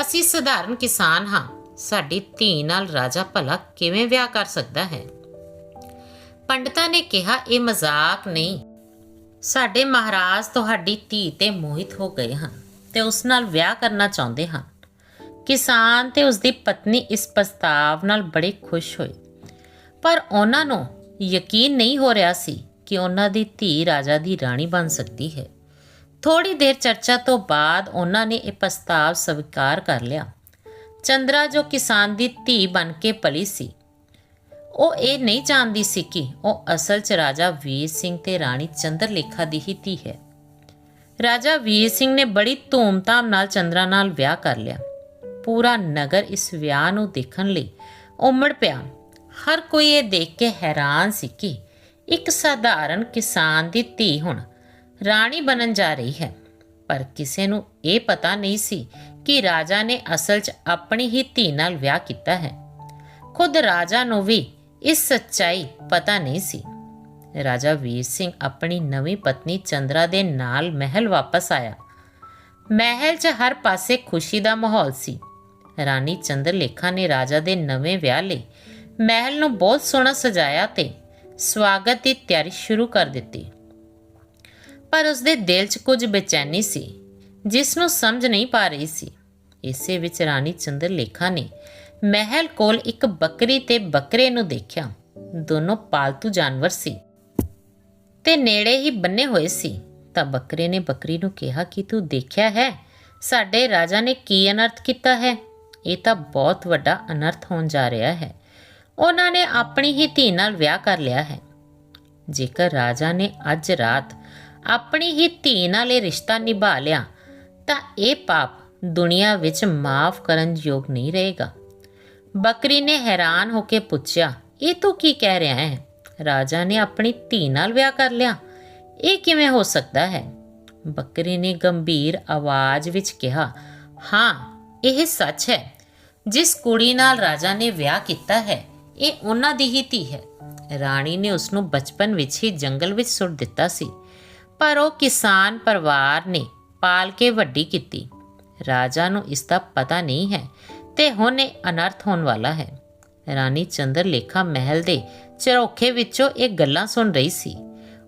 ਅਸੀਂ ਸਧਾਰਨ ਕਿਸਾਨ ਹਾਂ। ਸਾਡੀ ਧੀ ਨਾਲ ਰਾਜਾ ਭਲਾ ਕਿਵੇਂ ਵਿਆਹ ਕਰ ਸਕਦਾ ਹੈ? ਪੰਡਤਾਂ ਨੇ ਕਿਹਾ, ਇਹ ਮਜ਼ਾਕ ਨਹੀਂ। ਸਾਡੇ ਮਹਾਰਾਜ ਤੁਹਾਡੀ ਧੀ ਤੇ ਮੋਹਿਤ ਹੋ ਗਏ ਹਨ ਤੇ ਉਸ ਨਾਲ ਵਿਆਹ ਕਰਨਾ ਚਾਹੁੰਦੇ ਹਨ। ਕਿਸਾਨ ਤੇ ਉਸ ਦੀ ਪਤਨੀ ਇਸ ਪ੍ਰਸਤਾਵ ਨਾਲ ਬੜੇ ਖੁਸ਼ ਹੋਏ। ਪਰ ਉਹਨਾਂ ਨੂੰ ਯਕੀਨ ਨਹੀਂ ਹੋ ਰਿਹਾ ਸੀ ਕਿ ਉਹਨਾਂ ਦੀ ਧੀ ਰਾਜਾ ਦੀ ਰਾਣੀ ਬਣ ਸਕਦੀ ਹੈ। ਥੋੜੀ ਦੇਰ ਚਰਚਾ ਤੋਂ ਬਾਅਦ ਉਹਨਾਂ ਨੇ ਇਹ ਪ੍ਰਸਤਾਵ ਸਵੀਕਾਰ ਕਰ ਲਿਆ। ਚੰਦਰਾ ਜੋ ਕਿਸਾਨ ਦੀ ਧੀ ਬਣ ਕੇ ਪਲੀ ਸੀ, ਉਹ ਇਹ ਨਹੀਂ ਜਾਣਦੀ ਸੀ ਕਿ ਉਹ ਅਸਲ 'ਚ ਰਾਜਾ ਵੀਰ ਸਿੰਘ ਤੇ ਰਾਣੀ ਚੰਦਰਲੇਖਾ ਦੀ ਹੀ ਧੀ ਹੈ। ਰਾਜਾ ਵੀਰ ਸਿੰਘ ਨੇ ਬੜੀ ਧੂਮਧਾਮ ਨਾਲ ਚੰਦਰਾ ਨਾਲ ਵਿਆਹ ਕਰ ਲਿਆ। ਪੂਰਾ ਨਗਰ ਇਸ ਵਿਆਹ ਨੂੰ ਦੇਖਣ ਲਈ ਉਮੜ ਪਿਆ। ਹਰ ਕੋਈ ਇਹ ਦੇਖ ਕੇ ਹੈਰਾਨ ਸੀ ਕਿ ਇੱਕ ਸਧਾਰਨ ਕਿਸਾਨ ਦੀ ਧੀ ਹੁਣ ਰਾਣੀ ਬਣਨ ਜਾ ਰਹੀ ਹੈ। ਪਰ ਕਿਸੇ ਨੂੰ ਇਹ ਪਤਾ ਨਹੀਂ ਸੀ ਕਿ ਰਾਜਾ ਨੇ ਅਸਲ 'ਚ ਆਪਣੀ ਹੀ ਧੀ ਨਾਲ ਵਿਆਹ ਕੀਤਾ ਹੈ। ਖੁਦ ਰਾਜਾ ਨੂੰ ਵੀ ਇਸ ਸੱਚਾਈ ਪਤਾ ਨਹੀਂ ਸੀ। ਰਾਜਾ ਵੀਰ ਸਿੰਘ ਆਪਣੀ ਨਵੀਂ ਪਤਨੀ ਚੰਦਰਾ ਦੇ ਨਾਲ ਮਹਿਲ ਵਾਪਸ ਆਇਆ। ਮਹਿਲ 'ਚ ਹਰ ਪਾਸੇ ਖੁਸ਼ੀ ਦਾ ਮਾਹੌਲ ਸੀ। ਰਾਣੀ ਚੰਦਰਲੇਖਾ ਨੇ ਰਾਜਾ ਦੇ ਨਵੇਂ ਵਿਆਹ ਲਈ ਮਹਿਲ ਨੂੰ ਬਹੁਤ ਸੋਹਣਾ ਸਜਾਇਆ ਤੇ ਸਵਾਗਤ ਦੀ ਤਿਆਰੀ ਸ਼ੁਰੂ ਕਰ ਦਿੱਤੀ। ਪਰ ਉਸਦੇ ਦਿਲ 'ਚ ਕੁਝ ਬੇਚੈਨੀ ਸੀ, ਜਿਸ ਨੂੰ ਸਮਝ ਨਹੀਂ ਪਾ ਰਹੀ ਸੀ। ਇਸੇ ਵਿੱਚ ਰਾਣੀ ਚੰਦਰਲੇਖਾ ਨੇ ਮਹਿਲ ਕੋਲ ਇੱਕ ਬੱਕਰੀ ਤੇ ਬੱਕਰੇ ਨੂੰ ਦੇਖਿਆ। ਦੋਨੋਂ ਪਾਲਤੂ ਜਾਨਵਰ ਸੀ ਤੇ ਨੇੜੇ ਹੀ ਬੰਨੇ ਹੋਏ ਸੀ। ਤਾਂ ਬੱਕਰੇ ਨੇ ਬੱਕਰੀ ਨੂੰ ਕਿਹਾ, ਕਿ ਤੂੰ ਦੇਖਿਆ ਹੈ? ਸਾਡੇ ਰਾਜਾ ਨੇ ਕੀ ਅਨਰਥ ਕੀਤਾ ਹੈ? ਇਹ ਤਾਂ ਬਹੁਤ ਵੱਡਾ ਅਨਰਥ ਹੋਣ ਜਾ ਰਿਹਾ ਹੈ। ਉਹਨਾਂ ਨੇ ਆਪਣੀ ਹੀ ਧੀ ਨਾਲ ਵਿਆਹ ਕਰ ਲਿਆ ਹੈ। ਜੇਕਰ ਰਾਜਾ ਨੇ ਅੱਜ ਰਾਤ ਆਪਣੀ ਹੀ ਧੀ ਨਾਲ ਇਹ ਰਿਸ਼ਤਾ ਨਿਭਾ ਲਿਆ, ਤਾਂ ਇਹ ਪਾਪ ਦੁਨੀਆ ਵਿੱਚ ਮਾਫ ਕਰਨ ਯੋਗ ਨਹੀਂ ਰਹੇਗਾ। ਬੱਕਰੀ ਨੇ ਹੈਰਾਨ ਹੋ ਕੇ ਪੁੱਛਿਆ, ਇਹ ਤੂੰ ਕੀ ਕਹਿ ਰਿਹਾ ਹੈ? ਰਾਜਾ ਨੇ ਆਪਣੀ ਧੀ ਨਾਲ ਵਿਆਹ ਕਰ ਲਿਆ, ਇਹ ਕਿਵੇਂ ਹੋ ਸਕਦਾ ਹੈ? ਬੱਕਰੀ ਨੇ ਗੰਭੀਰ ਆਵਾਜ਼ ਵਿੱਚ ਕਿਹਾ, ਹਾਂ, ਇਹ ਸੱਚ ਹੈ। ਜਿਸ ਕੁੜੀ ਨਾਲ ਰਾਜਾ ਨੇ ਵਿਆਹ ਕੀਤਾ ਹੈ, ਇਹ ਉਹਨਾਂ ਦੀ ਹੀ ਧੀ ਹੈ। ਰਾਣੀ ਨੇ ਉਸ ਨੂੰ ਬਚਪਨ ਵਿੱਚ ਹੀ ਜੰਗਲ ਵਿੱਚ ਸੁੱਟ ਦਿੱਤਾ ਸੀ। ਪਰ ਉਹ ਕਿਸਾਨ ਪਰਿਵਾਰ ਨੇ ਪਾਲ ਕੇ ਵੱਡੀ ਕੀਤੀ। ਰਾਜਾ ਨੂੰ ਇਸ ਦਾ ਪਤਾ ਨਹੀਂ ਹੈ ਤੇ ਹੁਣ ਇਹ ਅਨਰਥ ਹੋਣ ਵਾਲਾ ਹੈ। ਰਾਣੀ ਚੰਦਰ ਲੇਖਾ ਮਹਿਲ ਦੇ ਚਰੋਖੇ ਵਿੱਚੋਂ ਇਹ ਗੱਲਾਂ ਸੁਣ ਰਹੀ ਸੀ।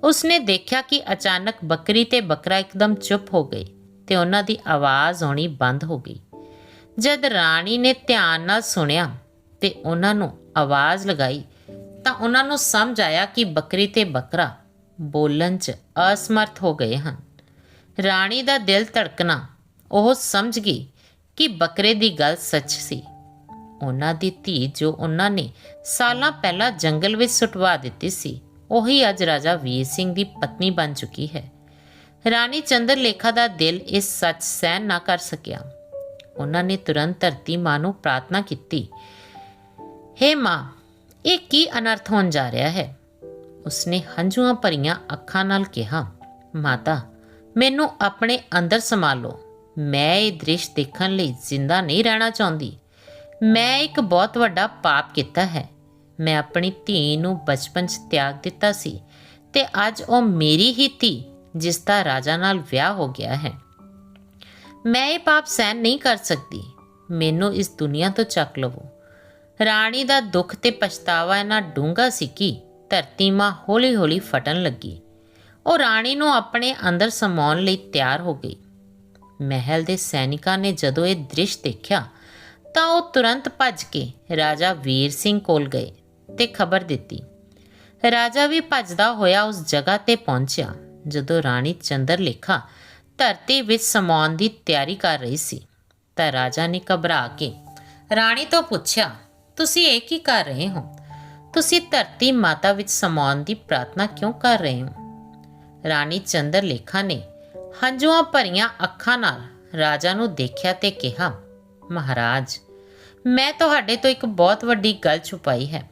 ਉਸਨੇ ਦੇਖਿਆ ਕਿ ਅਚਾਨਕ ਬੱਕਰੀ ਤੇ ਬੱਕਰਾ ਇੱਕਦਮ ਚੁੱਪ ਹੋ ਗਏ ਤੇ ਉਹਨਾਂ ਦੀ ਆਵਾਜ਼ ਆਉਣੀ ਬੰਦ ਹੋ ਗਈ। ਜਦ ਰਾਣੀ ਨੇ ਧਿਆਨ ਨਾਲ ਸੁਣਿਆ ਤੇ ਉਹਨਾਂ ਨੂੰ ਆਵਾਜ਼ ਲਗਾਈ ਤਾਂ ਉਹਨਾਂ ਨੂੰ ਸਮਝ ਆਇਆ ਕਿ ਬੱਕਰੀ ਤੇ ਬੱਕਰਾ ਬੋਲਣ 'ਚ ਅਸਮਰਥ ਹੋ ਗਏ ਹਨ। ਰਾਣੀ ਦਾ ਦਿਲ ਧੜਕਣਾ, ਉਹ ਸਮਝ ਗਈ ਕਿ ਬੱਕਰੇ ਦੀ ਗੱਲ ਸੱਚ ਸੀ। ਉਹਨਾਂ ਦੀ ਧੀ ਜੋ ਉਹਨਾਂ ਨੇ ਸਾਲਾਂ ਪਹਿਲਾਂ ਜੰਗਲ ਵਿੱਚ ਸੁਟਵਾ ਦਿੱਤੀ ਸੀ, ਉਹੀ ਅੱਜ ਰਾਜਾ ਵੀਰ ਸਿੰਘ ਦੀ ਪਤਨੀ ਬਣ ਚੁੱਕੀ ਹੈ। ਰਾਣੀ ਚੰਦਰਲੇਖਾ ਦਾ ਦਿਲ ਇਸ ਸੱਚ ਸਹਿਣ ਨਾ ਕਰ ਸਕਿਆ। ਉਹਨਾਂ ਨੇ ਤੁਰੰਤ ਧਰਤੀ ਮਾਂ ਨੂੰ ਪ੍ਰਾਰਥਨਾ ਕੀਤੀ, ਹੇ ਮਾਂ, ਇਹ ਕੀ ਅਨਰਥ ਹੋਣ ਜਾ ਰਿਹਾ ਹੈ? ਉਸਨੇ ਹੰਝੂਆਂ ਭਰੀਆਂ ਅੱਖਾਂ ਨਾਲ ਕਿਹਾ, ਮਾਤਾ, ਮੈਨੂੰ ਆਪਣੇ ਅੰਦਰ ਸਮਾ ਲਓ ਮੈਂ ਇਹ ਦ੍ਰਿਸ਼ ਦੇਖਣ ਲਈ ਜ਼ਿੰਦਾ ਨਹੀਂ ਰਹਿਣਾ ਚਾਹੁੰਦੀ। ਮੈਂ ਇੱਕ ਬਹੁਤ ਵੱਡਾ ਪਾਪ ਕੀਤਾ ਹੈ। ਮੈਂ ਆਪਣੀ ਧੀ ਨੂੰ ਬਚਪਨ 'ਚ ਤਿਆਗ ਦਿੱਤਾ ਸੀ ਤੇ ਅੱਜ ਉਹ ਮੇਰੀ ਹੀ ਧੀ, ਜਿਸ ਦਾ ਰਾਜਾ ਨਾਲ ਵਿਆਹ ਹੋ ਗਿਆ ਹੈ। ਮੈਂ ਇਹ ਪਾਪ ਸਹਿਣ ਨਹੀਂ ਕਰ ਸਕਦੀ। ਮੈਨੂੰ ਇਸ ਦੁਨੀਆ ਤੋਂ ਚੱਕ ਲਵੋ। ਰਾਣੀ ਦਾ ਦੁੱਖ ਤੇ ਪਛਤਾਵਾ ਇਹਨਾਂ ਡੂੰਘਾ ਸੀ ਕਿ ਧਰਤੀ ਮਾਂ ਹੌਲੀ-ਹੌਲੀ ਫਟਣ ਲੱਗੀ। ਉਹ ਰਾਣੀ ਨੂੰ ਆਪਣੇ ਅੰਦਰ ਸਮਾਉਣ ਲਈ ਤਿਆਰ ਹੋ ਗਈ। ਮਹਿਲ ਦੇ ਸੈਨਿਕਾਂ ਨੇ ਜਦੋਂ ਇਹ ਦ੍ਰਿਸ਼ ਦੇਖਿਆ, ਤਾਂ ਉਹ ਤੁਰੰਤ ਭੱਜ ਕੇ ਰਾਜਾ ਵੀਰ ਸਿੰਘ ਕੋਲ ਗਏ ਤੇ ਖਬਰ ਦਿੱਤੀ। ਰਾਜਾ ਵੀ ਭੱਜਦਾ ਹੋਇਆ ਉਸ ਜਗ੍ਹਾ ਤੇ ਪਹੁੰਚਿਆ, ਜਦੋਂ ਰਾਣੀ ਚੰਦਰ ਲੇਖਾ ਧਰਤੀ ਵਿੱਚ ਸਮਾਉਣ ਦੀ ਤਿਆਰੀ ਕਰ ਰਹੀ ਸੀ। ਤਾਂ ਰਾਜਾ ਨੇ ਘਬਰਾ ਕੇ ਰਾਣੀ ਤੋਂ ਪੁੱਛਿਆ, ਤੁਸੀਂ ਇਹ ਕੀ ਕਰ ਰਹੇ ਹੋ? ਤੁਸੀਂ ਧਰਤੀ ਮਾਤਾ ਵਿੱਚ ਸਮਾਉਣ ਦੀ ਪ੍ਰਾਰਥਨਾ ਕਿਉਂ ਕਰ ਰਹੇ ਹੋ? ਰਾਣੀ ਚੰਦਰ ਲੇਖਾ ਨੇ ਹੰਝੂਆਂ ਭਰੀਆਂ ਅੱਖਾਂ ਨਾਲ ਰਾਜਾ ਨੂੰ ਦੇਖਿਆ ਤੇ ਕਿਹਾ, ਮਹਾਰਾਜ, ਮੈਂ ਤੁਹਾਡੇ ਤੋਂ ਇੱਕ ਬਹੁਤ ਵੱਡੀ ਗੱਲ ਛੁਪਾਈ ਹੈ।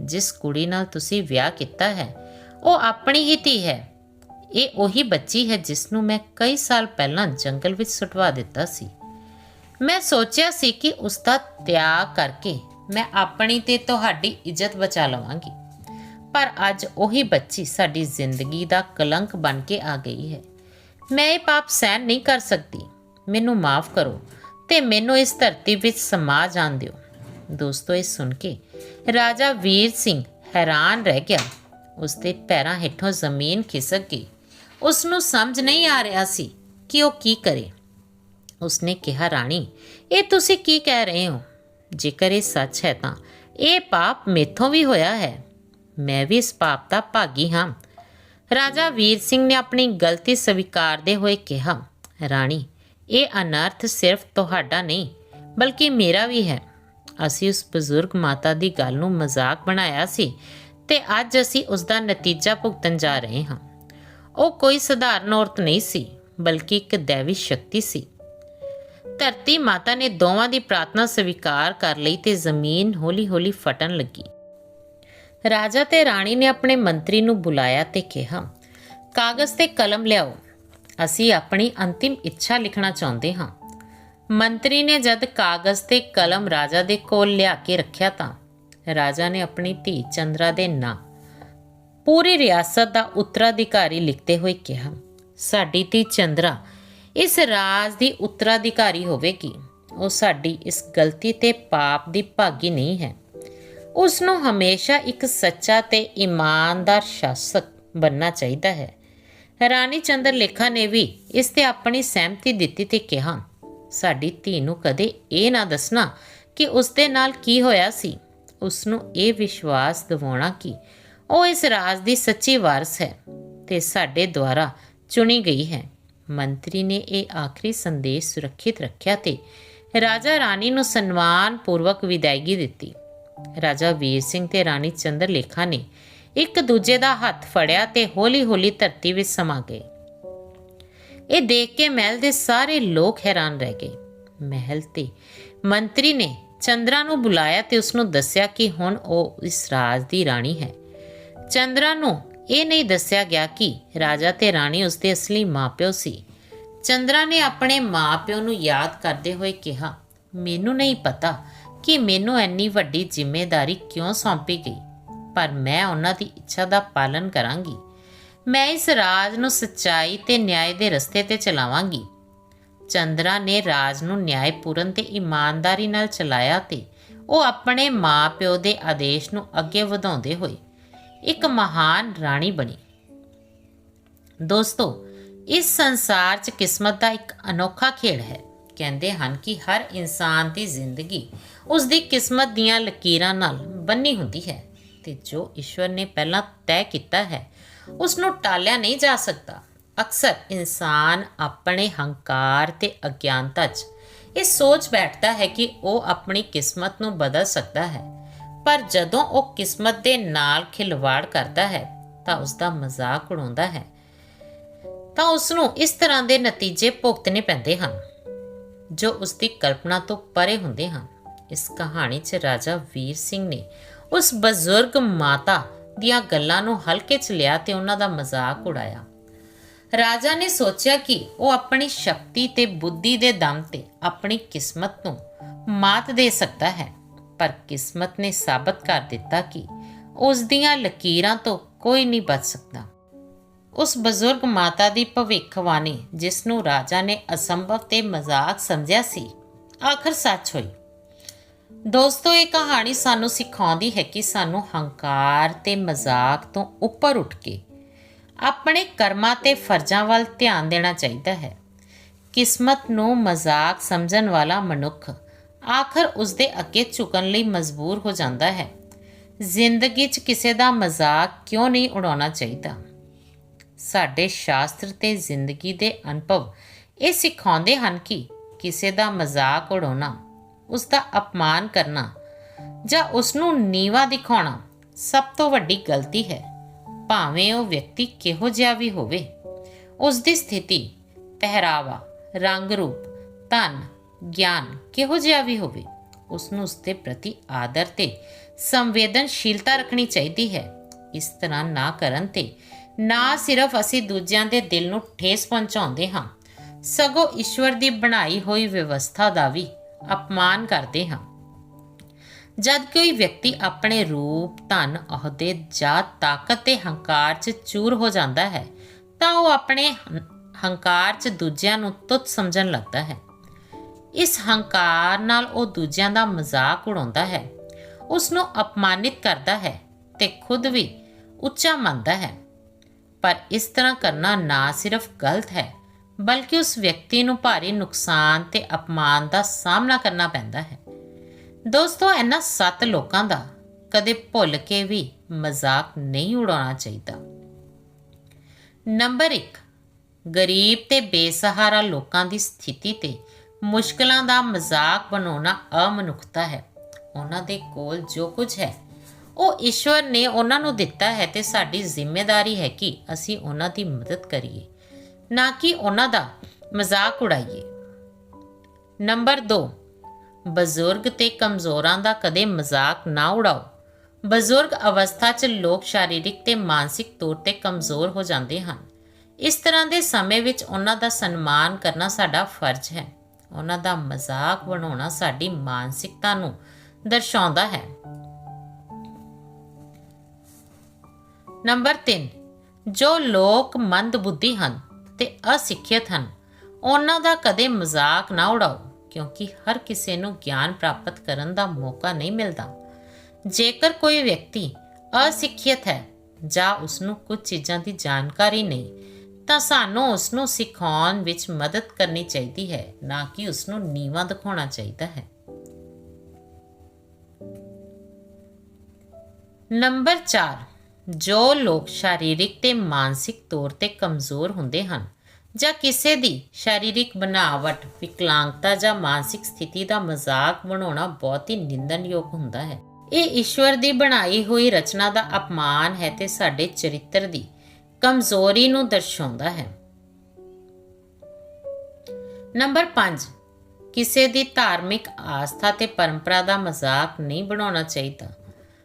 ਜਿਸ ਕੁੜੀ ਨਾਲ ਤੁਸੀਂ ਵਿਆਹ ਕੀਤਾ ਹੈ, ਉਹ ਆਪਣੀ ਹੀ ਧੀ ਹੈ। ਇਹ ਉਹੀ ਬੱਚੀ ਹੈ ਜਿਸ ਨੂੰ ਮੈਂ ਕਈ ਸਾਲ ਪਹਿਲਾਂ ਜੰਗਲ ਵਿੱਚ ਸੁਟਵਾ ਦਿੱਤਾ ਸੀ। ਮੈਂ ਸੋਚਿਆ ਸੀ ਕਿ ਉਸ ਦਾ ਤਿਆਗ ਕਰਕੇ ਮੈਂ ਆਪਣੀ ਤੇ ਤੁਹਾਡੀ ਇੱਜ਼ਤ ਬਚਾ ਲਵਾਂਗੀ। ਪਰ ਅੱਜ ਉਹੀ ਬੱਚੀ ਸਾਡੀ ਜ਼ਿੰਦਗੀ ਦਾ ਕਲੰਕ ਬਣ ਕੇ ਆ ਗਈ ਹੈ। ਮੈਂ ਇਹ ਪਾਪ ਸਹਿਣ ਨਹੀਂ ਕਰ ਸਕਦੀ। ਮੈਨੂੰ ਮਾਫ ਕਰੋ ਤੇ ਮੈਨੂੰ ਇਸ ਧਰਤੀ ਵਿੱਚ ਸਮਾ ਜਾਣ ਦਿਓ। ਦੋਸਤੋ, ਇਹ ਸੁਣ ਕੇ ਰਾਜਾ ਵੀਰ ਸਿੰਘ ਹੈਰਾਨ ਰਹਿ ਗਿਆ। ਉਸ ਦੇ ਪੈਰਾਂ ਹੇਠੋਂ ਜ਼ਮੀਨ ਖਿਸਕ ਗਈ। ਉਸ ਨੂੰ ਸਮਝ ਨਹੀਂ ਆ ਰਿਹਾ ਸੀ ਕਿ ਉਹ ਕੀ ਕਰੇ। ਉਸਨੇ ਕਿਹਾ, ਰਾਣੀ, ਇਹ ਤੁਸੀਂ ਕੀ ਕਹਿ ਰਹੇ ਹੋ? ਜੇਕਰ ਇਹ ਸੱਚ ਹੈ ਤਾਂ ਇਹ ਪਾਪ ਮੇਥੋਂ ਵੀ ਹੋਇਆ ਹੈ। ਮੈਂ ਵੀ ਇਸ ਪਾਪ ਦਾ ਭਾਗੀ ਹਾਂ। ਰਾਜਾ ਵੀਰ ਸਿੰਘ ਨੇ ਆਪਣੀ ਗਲਤੀ ਸਵੀਕਾਰਦੇ ਹੋਏ ਕਿਹਾ, ਰਾਣੀ, ਇਹ ਅਨਰਥ ਸਿਰਫ ਤੁਹਾਡਾ ਨਹੀਂ, ਬਲਕਿ ਮੇਰਾ ਵੀ ਹੈ। ਅਸੀਂ ਉਸ ਬਜ਼ੁਰਗ ਮਾਤਾ ਦੀ ਗੱਲ ਨੂੰ ਮਜ਼ਾਕ ਬਣਾਇਆ ਸੀ ਤੇ ਅੱਜ ਅਸੀਂ ਉਸ ਦਾ ਨਤੀਜਾ ਭੁਗਤਣ ਜਾ ਰਹੇ ਹਾਂ। ਉਹ ਕੋਈ ਸਧਾਰਨ ਔਰਤ ਨਹੀਂ ਸੀ, ਬਲਕਿ ਇੱਕ ਦੇਵੀ ਸ਼ਕਤੀ ਸੀ। ਧਰਤੀ ਮਾਤਾ ਨੇ ਦੋਵਾਂ ਦੀ ਪ੍ਰਾਰਥਨਾ ਸਵੀਕਾਰ ਕਰ ਲਈ ਤੇ ਜ਼ਮੀਨ ਹੌਲੀ-ਹੌਲੀ ਫਟਣ ਲੱਗੀ। ਰਾਜਾ ਤੇ ਰਾਣੀ ਨੇ ਆਪਣੇ ਮੰਤਰੀ ਨੂੰ ਬੁਲਾਇਆ ਤੇ ਕਿਹਾ, ਕਾਗਜ਼ ਤੇ ਕਲਮ ਲਿਆਓ। ਅਸੀਂ ਆਪਣੀ ਅੰਤਿਮ ਇੱਛਾ ਲਿਖਣਾ ਚਾਹੁੰਦੇ ਹਾਂ। ਮੰਤਰੀ ਨੇ ਜਦ ਕਾਗਜ਼ ਤੇ ਕਲਮ ਰਾਜਾ ਦੇ ਕੋਲ ਲਿਆ ਕੇ ਰੱਖਿਆ ਤਾਂ ਰਾਜਾ ਨੇ ਆਪਣੀ ਧੀ ਚੰਦਰਾ ਦੇ ਨਾਂ, ਪੂਰੀ ਰਿਆਸਤ ਦਾ ਉੱਤਰਾਧਿਕਾਰੀ ਲਿਖਦੇ ਹੋਏ ਕਿਹਾ, ਸਾਡੀ ਧੀ ਚੰਦਰਾ ਇਸ ਰਾਜ ਦੀ ਉੱਤਰਾਧਿਕਾਰੀ ਹੋਵੇਗੀ ਉਹ ਸਾਡੀ ਇਸ ਗਲਤੀ ਤੇ ਪਾਪ ਦੀ ਭਾਗੀ ਨਹੀਂ ਹੈ। ਉਸ ਨੂੰ ਹਮੇਸ਼ਾ ਇੱਕ ਸੱਚਾ ਤੇ ਇਮਾਨਦਾਰ ਸ਼ਾਸਕ ਬਣਨਾ ਚਾਹੀਦਾ ਹੈ। ਰਾਣੀ ਚੰਦਰ ਲੇਖਾ ਨੇ ਵੀ ਇਸ ਤੇ ਆਪਣੀ ਸਹਿਮਤੀ ਦਿੱਤੀ ਤੇ ਕਿਹਾ, ਸਾਡੀ ਧੀ ਨੂੰ ਕਦੇ ਇਹ ਨਾ ਦੱਸਣਾ ਕਿ ਉਸ ਦੇ ਨਾਲ ਕੀ ਹੋਇਆ ਸੀ। ਉਸ ਨੂੰ ਇਹ ਵਿਸ਼ਵਾਸ ਦਿਵਾਉਣਾ ਕਿ ਉਹ ਇਸ ਰਾਜ ਦੀ ਸੱਚੀ ਵਾਰਸ ਹੈ ਤੇ ਸਾਡੇ ਦੁਆਰਾ ਚੁਣੀ ਗਈ ਹੈ। ਮੰਤਰੀ ਨੇ ਇਹ ਆਖਰੀ ਸੰਦੇਸ਼ ਸੁਰੱਖਿਅਤ ਰੱਖਿਆ ਤੇ ਰਾਜਾ ਰਾਣੀ ਨੂੰ ਸਨਮਾਨ ਪੂਰਵਕ ਵਿਦਾਇਗੀ ਦਿੱਤੀ। ਰਾਜਾ ਵੀਰ ਸਿੰਘ ਤੇ ਰਾਣੀ ਚੰਦਰਲੇਖਾ ਨੇ ਇੱਕ ਦੂਜੇ ਦਾ ਹੱਥ ਫੜਿਆ ਤੇ ਹੌਲੀ-ਹੌਲੀ ਧਰਤੀ ਵਿੱਚ ਸਮਾ ਗਏ। ਇਹ ਦੇਖ ਕੇ ਮਹਿਲ ਦੇ ਸਾਰੇ ਲੋਕ ਹੈਰਾਨ ਰਹਿ ਗਏ। ਮਹਿਲ ਤੇ ਮੰਤਰੀ ਨੇ ਚੰਦਰਾ ਨੂੰ ਬੁਲਾਇਆ ਤੇ ਉਸ ਨੂੰ ਦੱਸਿਆ ਕਿ ਹੁਣ ਉਹ ਇਸ ਰਾਜ ਦੀ ਰਾਣੀ ਹੈ। ਚੰਦਰਾ ਨੂੰ ਇਹ ਨਹੀਂ ਦੱਸਿਆ ਗਿਆ ਕਿ ਰਾਜਾ ਤੇ ਰਾਣੀ ਉਸਦੇ ਅਸਲੀ ਮਾਪਿਓ ਸੀ। ਚੰਦਰਾ ਨੇ ਆਪਣੇ ਮਾਪਿਓ ਨੂੰ ਯਾਦ ਕਰਦੇ ਹੋਏ ਕਿਹਾ, ਮੈਨੂੰ ਨਹੀਂ ਪਤਾ ਕਿ ਮੈਨੂੰ ਇੰਨੀ ਵੱਡੀ ਜ਼ਿੰਮੇਵਾਰੀ ਕਿਉਂ ਸੌਂਪੀ ਗਈ, ਪਰ ਮੈਂ ਉਹਨਾਂ ਦੀ ਇੱਛਾ ਦਾ ਪਾਲਨ ਕਰਾਂਗੀ। ਮੈਂ ਇਸ ਰਾਜ ਨੂੰ ਸੱਚਾਈ ਤੇ ਨਿਆਂ ਦੇ ਰਸਤੇ ਤੇ ਚਲਾਵਾਂਗੀ। ਚੰਦਰਾ ਨੇ ਰਾਜ ਨੂੰ ਨਿਆਂਪੂਰਨ ਤੇ ਇਮਾਨਦਾਰੀ ਨਾਲ ਚਲਾਇਆ ਤੇ ਉਹ ਆਪਣੇ ਮਾਪਿਓ ਦੇ ਆਦੇਸ਼ ਨੂੰ ਅੱਗੇ ਵਧਾਉਂਦੇ ਹੋਏ ਇੱਕ ਮਹਾਨ ਰਾਣੀ ਬਣੀ। ਦੋਸਤੋ, ਇਸ ਸੰਸਾਰ 'ਚ ਕਿਸਮਤ ਦਾ ਇੱਕ ਅਨੋਖਾ ਖੇਡ ਹੈ। ਕਹਿੰਦੇ ਹਨ ਕਿ ਹਰ ਇਨਸਾਨ ਦੀ ਜ਼ਿੰਦਗੀ ਉਸ ਦੀ ਕਿਸਮਤ ਦੀਆਂ ਲਕੀਰਾਂ ਨਾਲ ਬੰਨੀ ਹੁੰਦੀ ਹੈ ਤੇ ਜੋ ਈਸ਼ਵਰ ਨੇ ਪਹਿਲਾਂ ਤੈਅ ਕੀਤਾ ਹੈ ਉਸ ਨੂੰ ਟਾਲਿਆ ਨਹੀਂ ਜਾ ਸਕਦਾ। ਅਕਸਰ ਇਨਸਾਨ ਆਪਣੇ ਹੰਕਾਰ ਤੇ ਅਗਿਆਨਤਾ 'ਚ ਇਹ ਸੋਚ ਬੈਠਦਾ ਹੈ ਕਿ ਉਹ ਆਪਣੀ ਕਿਸਮਤ ਨੂੰ ਬਦਲ ਸਕਦਾ ਹੈ। ਪਰ ਜਦੋਂ ਉਹ ਕਿਸਮਤ ਦੇ ਨਾਲ ਖਿਲਵਾੜ ਕਰਦਾ ਹੈ, ਤਾਂ ਉਸ ਦਾ ਮਜ਼ਾਕ ਉਡਾਉਂਦਾ ਹੈ। ਤਾਂ ਉਸ ਨੂੰ ਇਸ ਤਰ੍ਹਾਂ ਦੇ ਨਤੀਜੇ ਭੁਗਤਣੇ ਪੈਂਦੇ ਹਨ, ਜੋ ਉਸ ਦੀ ਕਲਪਨਾ ਤੋਂ ਪਰੇ ਹੁੰਦੇ ਹਨ। ਇਸ ਕਹਾਣੀ 'ਚ ਰਾਜਾ ਵੀਰ ਸਿੰਘ ਨੇ ਉਸ ਬਜ਼ੁਰਗ ਮਾਤਾ ਦੀਆਂ ਗੱਲਾਂ ਨੂੰ ਹਲਕੇ 'ਚ ਲਿਆ ਤੇ ਉਹਨਾਂ ਦਾ ਮਜ਼ਾਕ ਉਡਾਇਆ। ਰਾਜਾ ਨੇ ਸੋਚਿਆ ਕਿ ਉਹ ਆਪਣੀ ਸ਼ਕਤੀ ਤੇ ਬੁੱਧੀ ਦੇ ਦਮ ਤੇ ਆਪਣੀ ਕਿਸਮਤ ਨੂੰ ਮਾਤ ਦੇ ਸਕਦਾ ਹੈ। ਪਰ ਕਿਸਮਤ ਨੇ ਸਾਬਤ ਕਰ ਦਿੱਤਾ ਕਿ ਉਸ ਦੀਆਂ ਲਕੀਰਾਂ ਤੋਂ ਕੋਈ ਨਹੀਂ ਬਚ ਸਕਦਾ। ਉਸ ਬਜ਼ੁਰਗ ਮਾਤਾ ਦੀ ਭਵਿੱਖਬਾਣੀ, ਜਿਸ ਨੂੰ ਰਾਜਾ ਨੇ ਅਸੰਭਵ ਤੇ ਮਜ਼ਾਕ ਸਮਝਿਆ ਸੀ, ਆਖਰ ਸੱਚ ਹੋਈ। ਦੋਸਤੋ, ਇਹ ਕਹਾਣੀ ਸਾਨੂੰ ਸਿਖਾਉਂਦੀ ਹੈ ਕਿ ਸਾਨੂੰ ਹੰਕਾਰ ਤੇ ਮਜ਼ਾਕ ਤੋਂ ਉੱਪਰ ਉੱਠ ਕੇ ਆਪਣੇ ਕਰਮਾਂ ਤੇ ਫਰਜ਼ਾਂ ਵੱਲ ਧਿਆਨ ਦੇਣਾ ਚਾਹੀਦਾ ਹੈ। ਕਿਸਮਤ ਨੂੰ ਮਜ਼ਾਕ ਸਮਝਣ ਵਾਲਾ ਮਨੁੱਖ ਆਖਰ ਉਸ ਦੇ ਅੱਗੇ ਝੁਕਣ ਲਈ ਮਜਬੂਰ ਹੋ ਜਾਂਦਾ ਹੈ। ਜ਼ਿੰਦਗੀ 'ਚ ਕਿਸੇ ਦਾ ਮਜ਼ਾਕ ਕਿਉਂ ਨਹੀਂ ਉਡਾਉਣਾ ਚਾਹੀਦਾ? ਸਾਡੇ ਸ਼ਾਸਤਰ ਤੇ ਜ਼ਿੰਦਗੀ ਦੇ ਅਨੁਭਵ ਇਹ ਸਿਖਾਉਂਦੇ ਹਨ ਕਿ ਕਿਸੇ ਦਾ ਮਜ਼ਾਕ ਉਡਾਉਣਾ ਉਸ ਦਾ ਅਪਮਾਨ ਕਰਨਾ ਜਾਂ ਉਸ ਨੂੰ ਨੀਵਾ ਦਿਖਾਉਣਾ ਸਭ ਤੋਂ ਵੱਡੀ ਗਲਤੀ ਹੈ। ਭਾਵੇਂ ਉਹ ਵਿਅਕਤੀ ਕਿਹੋ ਜਿਹਾ ਵੀ ਹੋਵੇ ਉਸ ਦੀ ਸਥਿਤੀ, ਪਹਿਰਾਵਾ ਰੰਗ ਰੂਪ ਧਨ ਗਿਆਨ ਕਿਹੋ ਜਿਹਾ ਵੀ ਹੋਵੇ ਉਸ ਨੂੰ ਉਸ ਦੇ ਪ੍ਰਤੀ ਆਦਰ ਤੇ ਸੰਵੇਦਨਸ਼ੀਲਤਾ ਰੱਖਣੀ ਚਾਹੀਦੀ ਹੈ। ਇਸ ਤਰ੍ਹਾਂ ਨਾ ਕਰਨ ਤੇ ਨਾ ਸਿਰਫ ਅਸੀਂ ਦੂਜਿਆਂ ਦੇ ਦਿਲ ਨੂੰ ਠੇਸ ਪਹੁੰਚਾਉਂਦੇ ਹਾਂ, ਸਗੋਂ ਈਸ਼ਵਰ ਦੀ ਬਣਾਈ ਹੋਈ ਵਿਵਸਥਾ ਦਾ ਵੀ ਅਪਮਾਨ ਕਰਦੇ ਹਾਂ। ਜਦ ਕੋਈ ਵਿਅਕਤੀ ਆਪਣੇ ਰੂਪ, ਧਨ, ਅਹੁਦੇ ਜਾਂ ਤਾਕਤ ਤੇ ਹੰਕਾਰ 'ਚ ਚੂਰ ਹੋ ਜਾਂਦਾ ਹੈ, ਤਾਂ ਉਹ ਆਪਣੇ ਹੰਕਾਰ 'ਚ ਦੂਜਿਆਂ ਨੂੰ ਤੁੱਤ ਸਮਝਣ ਲੱਗਦਾ ਹੈ। ਇਸ ਹੰਕਾਰ ਨਾਲ ਉਹ ਦੂਜਿਆਂ ਦਾ ਮਜ਼ਾਕ ਉਡਾਉਂਦਾ ਹੈ। ਉਸ ਨੂੰ ਅਪਮਾਨਿਤ ਕਰਦਾ ਹੈ ਤੇ ਖੁਦ ਵੀ ਉੱਚਾ ਮੰਨਦਾ ਹੈ। ਪਰ ਇਸ ਤਰ੍ਹਾਂ ਕਰਨਾ ਨਾ ਸਿਰਫ ਗਲਤ ਹੈ, ਬਲਕਿ ਉਸ ਵਿਅਕਤੀ ਨੂੰ ਭਾਰੀ ਨੁਕਸਾਨ ਤੇ ਅਪਮਾਨ ਦਾ ਸਾਹਮਣਾ ਕਰਨਾ ਪੈਂਦਾ ਹੈ। ਦੋਸਤੋ, ਇਹਨਾਂ ਸੱਤ ਲੋਕਾਂ ਦਾ ਕਦੇ ਭੁੱਲ ਕੇ ਵੀ ਮਜ਼ਾਕ ਨਹੀਂ ਉਡਾਉਣਾ ਚਾਹੀਦਾ। ਨੰਬਰ 1 ਗਰੀਬ ਤੇ ਬੇਸਹਾਰਾ ਲੋਕਾਂ ਦੀ ਸਥਿਤੀ ਤੇ ਮੁਸ਼ਕਲਾਂ ਦਾ ਮਜ਼ਾਕ ਬਣਾਉਣਾ ਅਮਨੁੱਖਤਾ ਹੈ। ਉਹਨਾਂ ਦੇ ਕੋਲ ਜੋ ਕੁਝ ਹੈ, ਉਹ ਈਸ਼ਵਰ ਨੇ ਉਹਨਾਂ ਨੂੰ ਦਿੱਤਾ ਹੈ ਤੇ ਸਾਡੀ ਜ਼ਿੰਮੇਵਾਰੀ ਹੈ ਕਿ ਅਸੀਂ ਉਹਨਾਂ ਦੀ ਮਦਦ ਕਰੀਏ। ਨਾ ਕਿ ਉਹਨਾਂ ਦਾ ਮਜ਼ਾਕ ਉਡਾਈਏ। ਨੰਬਰ 2 ਬਜ਼ੁਰਗ ਤੇ ਕਮਜ਼ੋਰਾਂ ਦਾ ਕਦੇ ਮਜ਼ਾਕ ਨਾ ਉਡਾਓ। ਬਜ਼ੁਰਗ ਅਵਸਥਾ 'ਚ ਲੋਕ ਸ਼ਾਰੀਰਿਕ ਤੇ ਮਾਨਸਿਕ ਤੌਰ ਤੇ ਕਮਜ਼ੋਰ ਹੋ ਜਾਂਦੇ ਹਨ। ਇਸ ਤਰ੍ਹਾਂ ਦੇ ਸਮੇਂ ਵਿੱਚ ਉਹਨਾਂ ਦਾ ਸਨਮਾਨ ਕਰਨਾ ਸਾਡਾ ਫਰਜ਼ ਹੈ। ਉਹਨਾਂ ਦਾ ਮਜ਼ਾਕ ਬਣਾਉਣਾ ਸਾਡੀ ਮਾਨਸਿਕਤਾ ਨੂੰ ਦਰਸਾਉਂਦਾ ਹੈ। ਨੰਬਰ 3 ਜੋ ਲੋਕ ਮੰਦਬੁੱਧੀ ਹਨ ਤੇ ਅਸਿੱਖਿਅਤ ਹਨ, ਉਹਨਾਂ ਦਾ ਕਦੇ ਮਜ਼ਾਕ ਨਾ ਉਡਾਓ, ਕਿਉਂਕਿ ਹਰ ਕਿਸੇ ਨੂੰ ਗਿਆਨ ਪ੍ਰਾਪਤ ਕਰਨ ਦਾ ਮੌਕਾ ਨਹੀਂ ਮਿਲਦਾ। ਜੇਕਰ ਕੋਈ ਵਿਅਕਤੀ ਅਸਿੱਖਿਅਤ ਹੈ ਜਾਂ ਉਸ ਨੂੰ ਕੁਝ ਚੀਜ਼ਾਂ ਦੀ ਜਾਣਕਾਰੀ ਨਹੀਂ ਤਾਂ ਸਾਨੂੰ ਉਸ ਨੂੰ ਸਿਖਾਉਣ ਵਿੱਚ ਮਦਦ ਕਰਨੀ ਚਾਹੀਦੀ ਹੈ, ਨਾ ਕਿ ਉਸ ਨੂੰ ਨੀਵਾਂ ਦਿਖਾਉਣਾ ਚਾਹੀਦਾ ਹੈ। ਨੰਬਰ 4 ਜੋ ਲੋਕ ਸਰੀਰਕ ਤੇ ਮਾਨਸਿਕ ਤੌਰ ਤੇ ਕਮਜ਼ੋਰ ਹੁੰਦੇ ਹਨ ਜਾਂ ਕਿਸੇ ਦੀ ਸਰੀਰਕ ਬਣਾਵਟ ਵਿਕਲਾਂਗਤਾ ਜਾਂ ਮਾਨਸਿਕ ਸਥਿਤੀ ਦਾ ਮਜ਼ਾਕ ਬਣਾਉਣਾ ਬਹੁਤ ਹੀ ਨਿੰਦਣਯੋਗ ਹੁੰਦਾ ਹੈ। ਇਹ ਈਸ਼ਵਰ ਦੀ ਬਣਾਈ ਹੋਈ ਰਚਨਾ ਦਾ ਅਪਮਾਨ ਹੈ ਤੇ ਸਾਡੇ ਚਰਿੱਤਰ ਦੀ ਕਮਜ਼ੋਰੀ ਨੂੰ ਦਰਸਾਉਂਦਾ ਹੈ। ਨੰਬਰ 5 ਕਿਸੇ ਦੀ ਧਾਰਮਿਕ ਆਸਥਾ ਤੇ ਪਰੰਪਰਾ ਦਾ ਮਜ਼ਾਕ ਨਹੀਂ ਬਣਾਉਣਾ ਚਾਹੀਦਾ।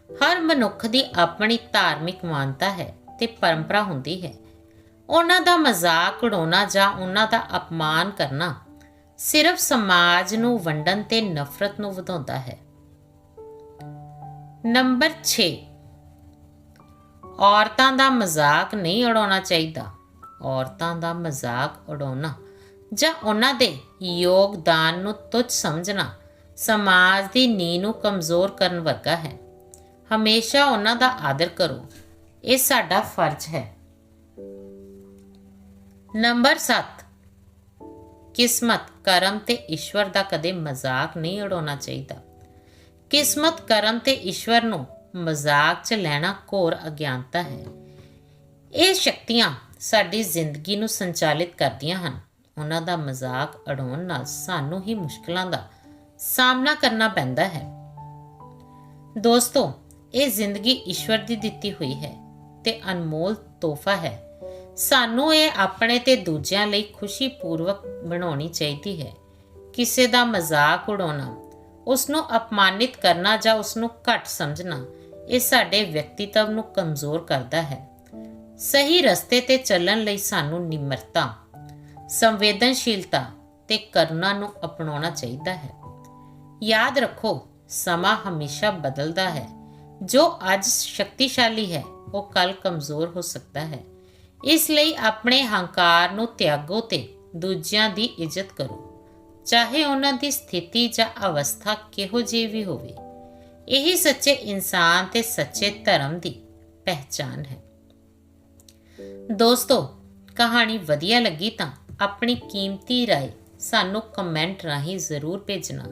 ਹਰ ਮਨੁੱਖ ਦੀ ਆਪਣੀ ਧਾਰਮਿਕ ਮਾਨਤਾ ਹੈ ਤੇ ਪਰੰਪਰਾ ਹੁੰਦੀ ਹੈ। ਉਹਨਾਂ ਦਾ ਮਜ਼ਾਕ ਉਡਾਉਣਾ ਜਾਂ ਉਹਨਾਂ ਦਾ ਅਪਮਾਨ ਕਰਨਾ ਸਿਰਫ ਸਮਾਜ ਨੂੰ ਵੰਡਣ ਤੇ ਨਫ਼ਰਤ ਨੂੰ ਵਧਾਉਂਦਾ ਹੈ। ਨੰਬਰ 6 ਔਰਤਾਂ ਦਾ ਮਜ਼ਾਕ ਨਹੀਂ ਉਡਾਉਣਾ ਚਾਹੀਦਾ। ਔਰਤਾਂ ਦਾ ਮਜ਼ਾਕ ਉਡਾਉਣਾ ਜਾਂ ਉਹਨਾਂ ਦੇ ਯੋਗਦਾਨ ਨੂੰ ਤੁੱਛ ਸਮਝਣਾ ਸਮਾਜ ਦੀ ਨੀਂਹ ਨੂੰ ਕਮਜ਼ੋਰ ਕਰਨ ਵਰਗਾ ਹੈ। ਹਮੇਸ਼ਾ ਉਹਨਾਂ ਦਾ ਆਦਰ ਕਰੋ। ਇਹ ਸਾਡਾ ਫਰਜ਼ ਹੈ। ਨੰਬਰ 7 ਕਿਸਮਤ, ਕਰਮ ਤੇ ਈਸ਼ਵਰ ਦਾ ਕਦੇ ਮਜ਼ਾਕ ਨਹੀਂ ਉਡਾਉਣਾ ਚਾਹੀਦਾ। ਕਿਸਮਤ, ਕਰਮ ਤੇ ਈਸ਼ਵਰ ਨੂੰ ਮਜ਼ਾਕ 'ਚ ਲੈਣਾ ਘੋਰ ਅਗਿਆਨਤਾ ਹੈ। ਇਹ ਸ਼ਕਤੀਆਂ ਸਾਡੀ ਜ਼ਿੰਦਗੀ ਨੂੰ ਸੰਚਾਲਿਤ ਕਰਦੀਆਂ ਹਨ। ਉਹਨਾਂ ਦਾ ਮਜ਼ਾਕ ਉਡਾਉਣ ਨਾਲ ਸਾਨੂੰ ਹੀ ਮੁਸ਼ਕਲਾਂ ਦਾ ਸਾਹਮਣਾ ਕਰਨਾ ਪੈਂਦਾ ਹੈ। ਦੋਸਤੋ, ਇਹ ਜ਼ਿੰਦਗੀ ਈਸ਼ਵਰ ਦੀ ਦਿੱਤੀ ਹੋਈ ਹੈ ਤੇ ਅਨਮੋਲ ਤੋਹਫਾ ਹੈ। ਸਾਨੂੰ ਇਹ ਆਪਣੇ ਤੇ ਦੂਜਿਆਂ ਲਈ ਖੁਸ਼ੀਪੂਰਵਕ ਬਣਾਉਣੀ ਚਾਹੀਦੀ ਹੈ। ਕਿਸੇ ਦਾ ਮਜ਼ਾਕ ਉਡਾਉਣਾ ਉਸ ਨੂੰ ਅਪਮਾਨਿਤ ਕਰਨਾ ਜਾਂ ਉਸ ਨੂੰ ਘੱਟ ਸਮਝਣਾ ਇਹ ਸਾਡੇ ਵਿਅਕਤੀਤਵ ਨੂੰ ਕਮਜ਼ੋਰ ਕਰਦਾ ਹੈ। ਸਹੀ ਰਸਤੇ ਤੇ ਚੱਲਣ ਲਈ ਸਾਨੂੰ ਨਿਮਰਤਾ, ਸੰਵੇਦਨਸ਼ੀਲਤਾ ਤੇ ਕਰੁਣਾ ਨੂੰ ਅਪਣਾਉਣਾ ਚਾਹੀਦਾ ਹੈ। ਯਾਦ ਰੱਖੋ, ਸਮਾਂ ਹਮੇਸ਼ਾ ਬਦਲਦਾ ਹੈ। ਜੋ ਅੱਜ ਸ਼ਕਤੀਸ਼ਾਲੀ ਹੈ, ਉਹ ਕੱਲ ਕਮਜ਼ੋਰ ਹੋ ਸਕਦਾ ਹੈ। ਇਸ ਲਈ ਆਪਣੇ ਹੰਕਾਰ ਨੂੰ ਤਿਆਗੋ ਤੇ ਦੂਜਿਆਂ ਦੀ ਇੱਜ਼ਤ ਕਰੋ। ਚਾਹੇ ਉਹਨਾਂ ਦੀ ਸਥਿਤੀ ਜਾਂ ਅਵਸਥਾ ਕਿਹੋ ਜਿਹੀ ਵੀ ਹੋਵੇ। ਇਹੀ ਸੱਚੇ ਇਨਸਾਨ ਤੇ ਸੱਚੇ ਧਰਮ ਦੀ ਪਹਿਚਾਨ ਹੈ ਦੋਸਤੋ ਕਹਾਣੀ ਵਧੀਆ ਲੱਗੀ ਤਾਂ ਆਪਣੀ ਕੀਮਤੀ رائے ਸਾਨੂੰ ਕਮੈਂਟ ਰਾਹੀਂ ਜ਼ਰੂਰ ਭੇਜਣਾ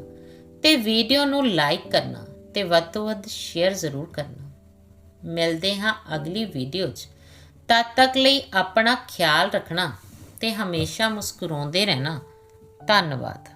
ਤੇ ਵੀਡੀਓ ਨੂੰ ਲਾਈਕ ਕਰਨਾ ਤੇ ਵੱਧ ਤੋਂ ਵੱਧ ਸ਼ੇਅਰ ਜ਼ਰੂਰ ਕਰਨਾ ਮਿਲਦੇ ਹਾਂ ਅਗਲੀ ਵੀਡੀਓ 'ਚ ਤਦ ਤੱਕ ਲਈ ਆਪਣਾ ਖਿਆਲ ਰੱਖਣਾ ਤੇ ਹਮੇਸ਼ਾ ਮੁਸਕਰਾਉਂਦੇ ਰਹਿਣਾ ਧੰਨਵਾਦ